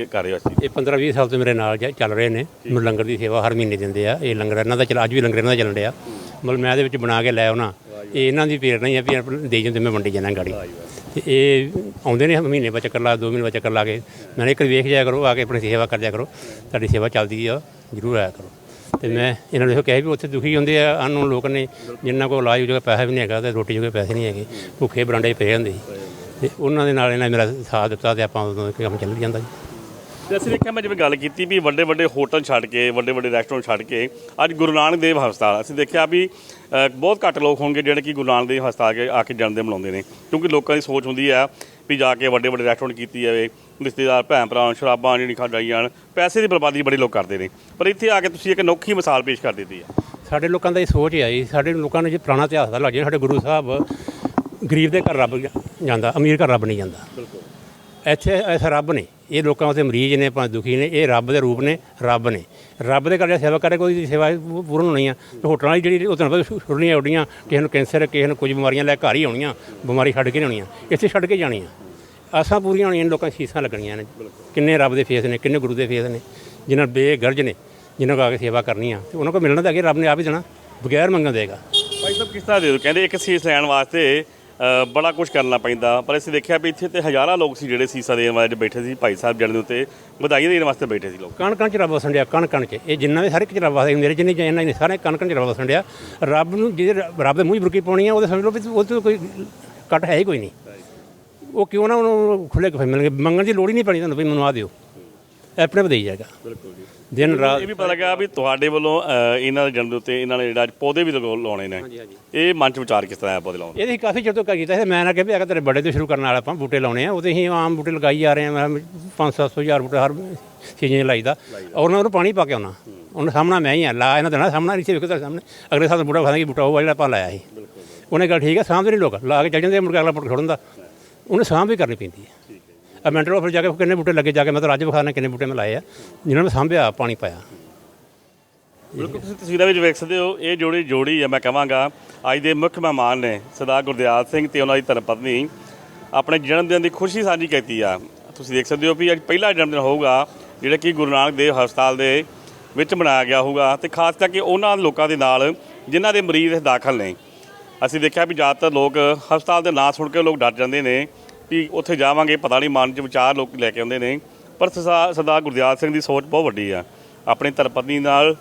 ਕਰ ਰਹੇ ਹੋ ਅਸੀਂ? ਇਹ 15 20 ਸਾਲ ਤੋਂ ਮੇਰੇ ਨਾਲ ਜਾ- ਚੱਲ ਰਹੇ ਨੇ। ਮੈਨੂੰ ਲੰਗਰ ਦੀ ਸੇਵਾ ਹਰ ਮਹੀਨੇ ਦਿੰਦੇ ਆ। ਇਹ ਲੰਗਰ ਇਹਨਾਂ ਦਾ ਚਲ ਅੱਜ ਵੀ ਲੰਗਰ ਇਹਨਾਂ ਦਾ ਚੱਲਣ ਡਿਆ। ਮਤਲਬ ਮੈਂ ਇਹਦੇ ਵਿੱਚ ਬਣਾ ਕੇ ਲੈ ਆਉਣਾ। ਇਹ ਇਹਨਾਂ ਦੀ ਪ੍ਰੇਰਣਾ ਹੀ ਆ ਵੀ ਦੇ ਜਾਂਦੇ ਮੈਂ ਵੰਡੀ ਜਾਣਾ ਗਾੜੀ। ਤੇ ਇਹ ਆਉਂਦੇ ਨੇ ਮਹੀਨੇ ਬਾਅਦ ਚੱਕਰ ਲਾ, ਦੋ ਮਹੀਨੇ ਬਾਅਦ ਚੱਕਰ ਲਾ ਕੇ। ਮੈਂ ਇੱਕ ਵਾਰੀ ਵੇਖ ਜਾਇਆ ਕਰੋ, ਆ ਕੇ ਆਪਣੀ ਸੇਵਾ ਕਰ ਜਾਇਆ ਕਰੋ। ਤੁਹਾਡੀ ਸੇਵਾ ਚੱਲਦੀ ਆ, ਜ਼ਰੂਰ ਆਇਆ ਕਰੋ। ਤੇ ਮੈਂ ਇਹਨਾਂ ਨੂੰ ਇਹੋ ਕਿਹਾ ਵੀ ਉੱਥੇ ਦੁਖੀ ਹੁੰਦੇ ਆ, ਅਨਨੋਨ ਲੋਕ ਨੇ, ਜਿਨ੍ਹਾਂ ਕੋਲ ਇਲਾਜ ਜੋਗਾ ਪੈਸਾ ਵੀ ਨਹੀਂ ਹੈਗਾ ਤੇ ਰੋਟੀ ਜੋਗੇ ਪੈਸੇ ਨਹੀਂ ਹੈਗੇ, ਭੁੱਖੇ ਬਰਾਂਡੇ ਪਏ ਹੁੰਦੇ ਸੀ। ਤੇ ਉਹਨਾਂ ਦੇ ਨਾਲ ਇਹਨਾਂ ਮੇਰਾ ਸਾਥ ਦਿੱਤਾ ਤੇ ਆਪਾਂ ਉਦੋਂ ਕੰਮ ਚੱਲ ਜਾਂਦਾ ਜੀ। ਤੇ ਅਸੀਂ ਦੇਖਿਆ ਮੈਂ ਜਿਵੇਂ ਗੱਲ ਕੀਤੀ ਵੀ ਵੱਡੇ ਵੱਡੇ ਹੋਟਲ ਛੱਡ ਕੇ ਵੱਡੇ ਵੱਡੇ ਰੈਸਟੋਰੈਂਟ ਛੱਡ ਕੇ, ਅੱਜ ਗੁਰੂ ਨਾਨਕ ਦੇਵ ਹਸਪਤਾਲ, ਅਸੀਂ ਦੇਖਿਆ ਵੀ ਬਹੁਤ ਘੱਟ ਲੋਕ ਹੋਣਗੇ ਜਿਹੜੇ ਕਿ ਗੁਰੂ ਨਾਨਕ ਦੇਵ ਹਸਪਤਾਲ ਕੇ ਆ ਕੇ ਜਨਮ ਦਿਨ ਮਨਾਉਂਦੇ ਨੇ ਕਿਉਂਕਿ ਲੋਕਾਂ ਦੀ ਸੋਚ ਹੁੰਦੀ ਆ ਵੀ ਜਾ ਕੇ ਵੱਡੇ ਵੱਡੇ ਰੈਸਟੋਰੈਂਟ ਕੀਤੀ ਜਾਵੇ ਰਿਸ਼ਤੇਦਾਰ ਭੈਣ ਭਰਾ ਨੂੰ ਸ਼ਰਾਬਾਂ ਜਿਹੜੀ ਖਾਣ ਜਾਣ ਪੈਸੇ ਦੀ ਬਰਬਾਦੀ ਬੜੇ ਲੋਕ ਕਰਦੇ ਨੇ। ਪਰ ਇੱਥੇ ਆ ਕੇ ਤੁਸੀਂ ਇੱਕ ਅਨੋਖੀ ਮਿਸਾਲ ਪੇਸ਼ ਕਰ ਦਿੱਤੀ ਆ ਸਾਡੇ ਲੋਕਾਂ ਦਾ ਇਹ ਸੋਚ ਹੈ ਜੀ ਸਾਡੇ ਲੋਕਾਂ ਨੂੰ ਜੇ ਪੁਰਾਣਾ ਇਤਿਹਾਸ ਦਾ ਲੱਗ ਜਾਏ ਸਾਡੇ ਗੁਰੂ ਸਾਹਿਬ ਗਰੀਬ ਦੇ ਘਰ ਰੱਬ ਜਾਂਦਾ ਅਮੀਰ ਘਰ ਰੱਬ ਨਹੀਂ ਜਾਂਦਾ। ਬਿਲਕੁਲ। ਇੱਥੇ ਐਸਾ ਰੱਬ ਨੇ ਇਹ ਲੋਕਾਂ ਵਾਸਤੇ ਮਰੀਜ਼ ਨੇ ਭਾਵੇਂ ਦੁਖੀ ਨੇ ਇਹ ਰੱਬ ਦੇ ਰੂਪ ਨੇ ਰੱਬ ਨੇ। ਰੱਬ ਦੇ ਘਰ ਜੇ ਸੇਵਾ ਕਰੇ ਕੋਈ ਦੀ ਸੇਵਾ ਪੂ- ਪੂਰਨ ਹੋਣੀ ਆ। ਤੇ ਹੋਟਲਾਂ ਦੀ ਜਿਹੜੀ ਉਹ ਤੁਹਾਨੂੰ ਪਤਾ ਛੁੱਟਣੀਆਂ ਉੱਡੀਆਂ ਕਿਸੇ ਨੂੰ ਕੈਂਸਰ ਕਿਸੇ ਨੂੰ ਕੁਝ ਬਿਮਾਰੀਆਂ ਲੈ ਘਰ ਹੀ ਆਉਣੀਆਂ ਬਿਮਾਰੀ ਛੱਡ ਕੇ ਨਹੀਂ ਆਉਣੀਆਂ। ਇੱਥੇ ਛੱਡ ਕੇ ਜਾਣੀਆਂ ਆਸਾਂ ਪੂਰੀਆਂ ਹੋਣੀਆਂ ਨੇ, ਲੋਕਾਂ ਸੀਸਾਂ ਲੱਗਣੀਆਂ ਨੇ। ਕਿੰਨੇ ਰੱਬ ਦੇ ਫੇਸ ਨੇ ਕਿੰਨੇ ਗੁਰੂ ਦੇ ਫੇਸ ਨੇ ਜਿਨ੍ਹਾਂ ਬੇਗਰਜ ਨੇ ਜਿਨ੍ਹਾਂ ਕੋ ਆ ਕੇ ਸੇਵਾ ਕਰਨੀ ਆ। ਤੇ ਉਹਨਾਂ ਕੋ ਮਿਲਣਾ ਤਾਂ ਅੱਗੇ ਰੱਬ ਨੇ ਆਪ ਹੀ ਦੇਣਾ ਬਗੈਰ ਮੰਗਣ ਦੇਗਾ। ਭਾਈ ਸਾਹਿਬ ਕਿਸ ਤਰ੍ਹਾਂ ਦੇ ਕਹਿੰਦੇ ਇੱਕ ਸੀਸ ਲੈਣ ਵਾਸਤੇ ਬੜਾ ਕੁਝ ਕਰਨਾ ਪੈਂਦਾ। ਪਰ ਅਸੀਂ ਦੇਖਿਆ ਵੀ ਇੱਥੇ ਤੇ ਹਜ਼ਾਰਾਂ ਲੋਕ ਸੀ ਜਿਹੜੇ ਸੀਸਾ ਦੇਣ ਵਾਲੇ ਬੈਠੇ ਸੀ ਭਾਈ ਸਾਹਿਬ ਜਨਮ ਦੇ ਉੱਤੇ ਵਧਾਈਆਂ ਦੇਣ ਵਾਸਤੇ ਬੈਠੇ ਸੀ ਲੋਕ। ਕਣ ਕਣ ਚ ਰੱਬ ਵਸਣ ਡਿਆ ਕਣ ਕਣ ਚ। ਇਹ ਜਿੰਨਾ ਵੀ ਸਾਰੇ ਚ ਰੱਬ ਵਸਦੇ ਮੇਰੇ ਜਿੰਨੇ ਇਹਨਾਂ ਨੇ ਸਾਰੇ ਕਣ ਕਣ ਚ ਰੱਬ ਵਸਣ ਡਿਆ ਰੱਬ ਨੂੰ ਜਿਹਦੇ ਰ- ਰੱਬ ਦੇ ਮੂੰਹ ਬੁਰਕੀ ਪਾਉਣੀ ਆ ਉਹਦੇ ਸਮਝ ਲਓ ਵੀ ਉਹ ਤੋਂ ਕੋਈ ਕੱਟ ਹੈ ਹੀ ਕੋਈ ਨਹੀਂ। ਉਹ ਕਿਉਂ ਨਾ ਉਹਨੂੰ ਖੁੱਲੇ ਕੇ ਮਿਲਣਗੇ ਮੰਗਣ ਦੀ ਲੋੜ ਹੀ ਨਹੀਂ ਪੈਣੀ ਤੁਹਾਨੂੰ ਵੀ ਮੈਨੂੰ ਆ ਦਿਓ। ਆਪਣੇ ਆਪ ਦੇਈ ਜਾਏਗਾ। ਬਿਲਕੁਲ ਜੀ। ਦਿਨ ਰਾਤ ਇਹ ਵੀ ਪਤਾ ਲੱਗਾ ਵੀ ਤੁਹਾਡੇ ਵੱਲੋਂ ਅ, ਇਹਨਾਂ ਦੇ ਜਨਮ ਦੇ ਉੱਤੇ ਇਹਨਾਂ ਨੇ ਜਿਹੜਾ ਅੱਜ ਪੌਦੇ ਵੀ ਲਗਾਉ- ਲਾਉਣੇ ਨੇ। ਇਹ ਮਨ ਚ ਵਿਚਾਰ ਕਿਸ ਤਰ੍ਹਾਂ ਆਇਆ ਪੌਦੇ ਲਾਉਣ ਦਾ? ਇਹਦੇ ਅਸੀਂ ਕਾਫੀ ਚਿਰ ਤੋਂ ਕਰ ਕੀਤਾ ਸੀ ਮੈਂ ਨਾ ਕਿ ਵੀ ਅਗਰ ਤੇਰੇ ਬੜੇ ਤੋਂ ਸ਼ੁਰੂ ਕਰਨ ਵਾਲਾ ਆਪਾਂ ਬੂਟੇ ਲਾਉਣੇ ਆ ਉਹਦੇ ਅਸੀਂ ਆਮ ਬੂਟੇ ਲਗਾਈ ਜਾ ਰਹੇ ਆ ਮੈਂ 5-700 ਹਜ਼ਾਰ ਬੂਟੇ ਹਰ ਸੀਜ਼ਨ ਲਾਈਦਾ। ਔਰ ਮੈਂ ਉਹਨੂੰ ਪਾਣੀ ਪਾ ਕੇ ਆਉਣਾ। ਉਹਨੇ ਸਾਹਮਣਾ ਮੈਂ ਹੀ ਆ ਲਾ ਇਹਨਾਂ ਦੇਣਾ ਸਾਹਮਣਾ ਨੀਚੇ ਵੇਖੋ ਤੁਹਾਡੇ ਸਾਹਮਣੇ। ਅਗਲੇ ਸਾਲ ਬੂਟਾ ਖਾਣਗੇ ਬੂਟਾ ਉਹ ਜਿਹੜਾ ਆਪਾਂ ਲਾਇਆ ਸੀ। ਉਹਨੇ ਕਿਹਾ ਠੀਕ ਹੈ ਸਾਂਭਦੇ ਨਹੀਂ ਲੋਕ ਲਾ ਕੇ ਚੱਲ ਜਾਂਦੇ ਆ, ਮੁੜ ਕੇ ਅਗਲਾ ਪੁੱਟ ਖੜਨ ਦਾ। ਉਹਨੇ ਸਾਂਭ ਵੀ ਕਰਨੀ ਪੈਂਦੀ ਹੈ ਆ ਮੈਂਟਲ ਆਫਿਸ ਜਾ ਕੇ ਕਿੰਨੇ ਬੂਟੇ ਲੱਗੇ, ਜਾ ਕੇ ਮੈਂ ਤਾਂ ਅੱਜ ਵਿਖਾਣਾ ਕਿੰਨੇ ਬੂਟੇ ਮੈਂ ਲਾਏ ਆ, ਜਿਨ੍ਹਾਂ ਨੂੰ ਸਾਂਭਿਆ ਪਾਣੀ ਪਾਇਆ। ਬਿਲਕੁਲ, ਤੁਸੀਂ ਤਸਵੀਰਾਂ ਵਿੱਚ ਵੇਖ ਸਕਦੇ ਹੋ, ਇਹ ਜੋੜੀ ਜੋੜੀ ਹੈ ਮੈਂ ਕਹਾਂਗਾ, ਅੱਜ ਦੇ ਮੁੱਖ ਮਹਿਮਾਨ ਨੇ, ਸਰਦਾਰ ਗੁਰਦਿਆਲ ਸਿੰਘ ਤੇ ਉਹਨਾਂ ਦੀ ਧਰਮ ਪਤਨੀ, ਆਪਣੇ ਜਨਮ ਦਿਨ ਦੀ ਖੁਸ਼ੀ ਸਾਂਝੀ ਕੀਤੀ ਆ। ਤੁਸੀਂ ਦੇਖ ਸਕਦੇ ਹੋ ਵੀ ਅੱਜ ਪਹਿਲਾ ਜਨਮ ਦਿਨ ਹੋਊਗਾ, ਜਿਹੜਾ ਕਿ ਗੁਰੂ ਨਾਨਕ ਦੇਵ ਹਸਪਤਾਲ ਦੇ ਵਿੱਚ ਮਨਾਇਆ ਗਿਆ ਹੋਊਗਾ, ਤੇ ਖਾਸ ਕਰਕੇ ਉਹਨਾਂ ਲੋਕਾਂ ਦੇ ਨਾਲ, ਜਿਨ੍ਹਾਂ ਦੇ ਮਰੀਜ਼ ਦਾਖਲ ਨੇ। ਅਸੀਂ ਦੇਖਿਆ ਵੀ ਜ਼ਿਆਦਾਤਰ ਲੋਕ ਹਸਪਤਾਲ ਦੇ ਨਾਂ ਸੁਣ ਕੇ ਲੋਕ ਡਰ ਜਾਂਦੇ ਨੇ ਵੀ ਉੱਥੇ ਜਾਵਾਂਗੇ, ਪਤਾ ਨਹੀਂ ਮਨ 'ਚ ਵਿਚਾਰ ਲੋਕ ਲੈ ਕੇ ਆਉਂਦੇ ਨੇ। ਪਰ ਸਰਦਾਰ ਸਰਦਾਰ ਗੁਰਦਿਆਲ ਸਿੰਘ ਦੀ ਸੋਚ ਬਹੁਤ ਵੱਡੀ ਆ, ਆਪਣੇ ਧਰਪਤਨੀ ਨਾਲ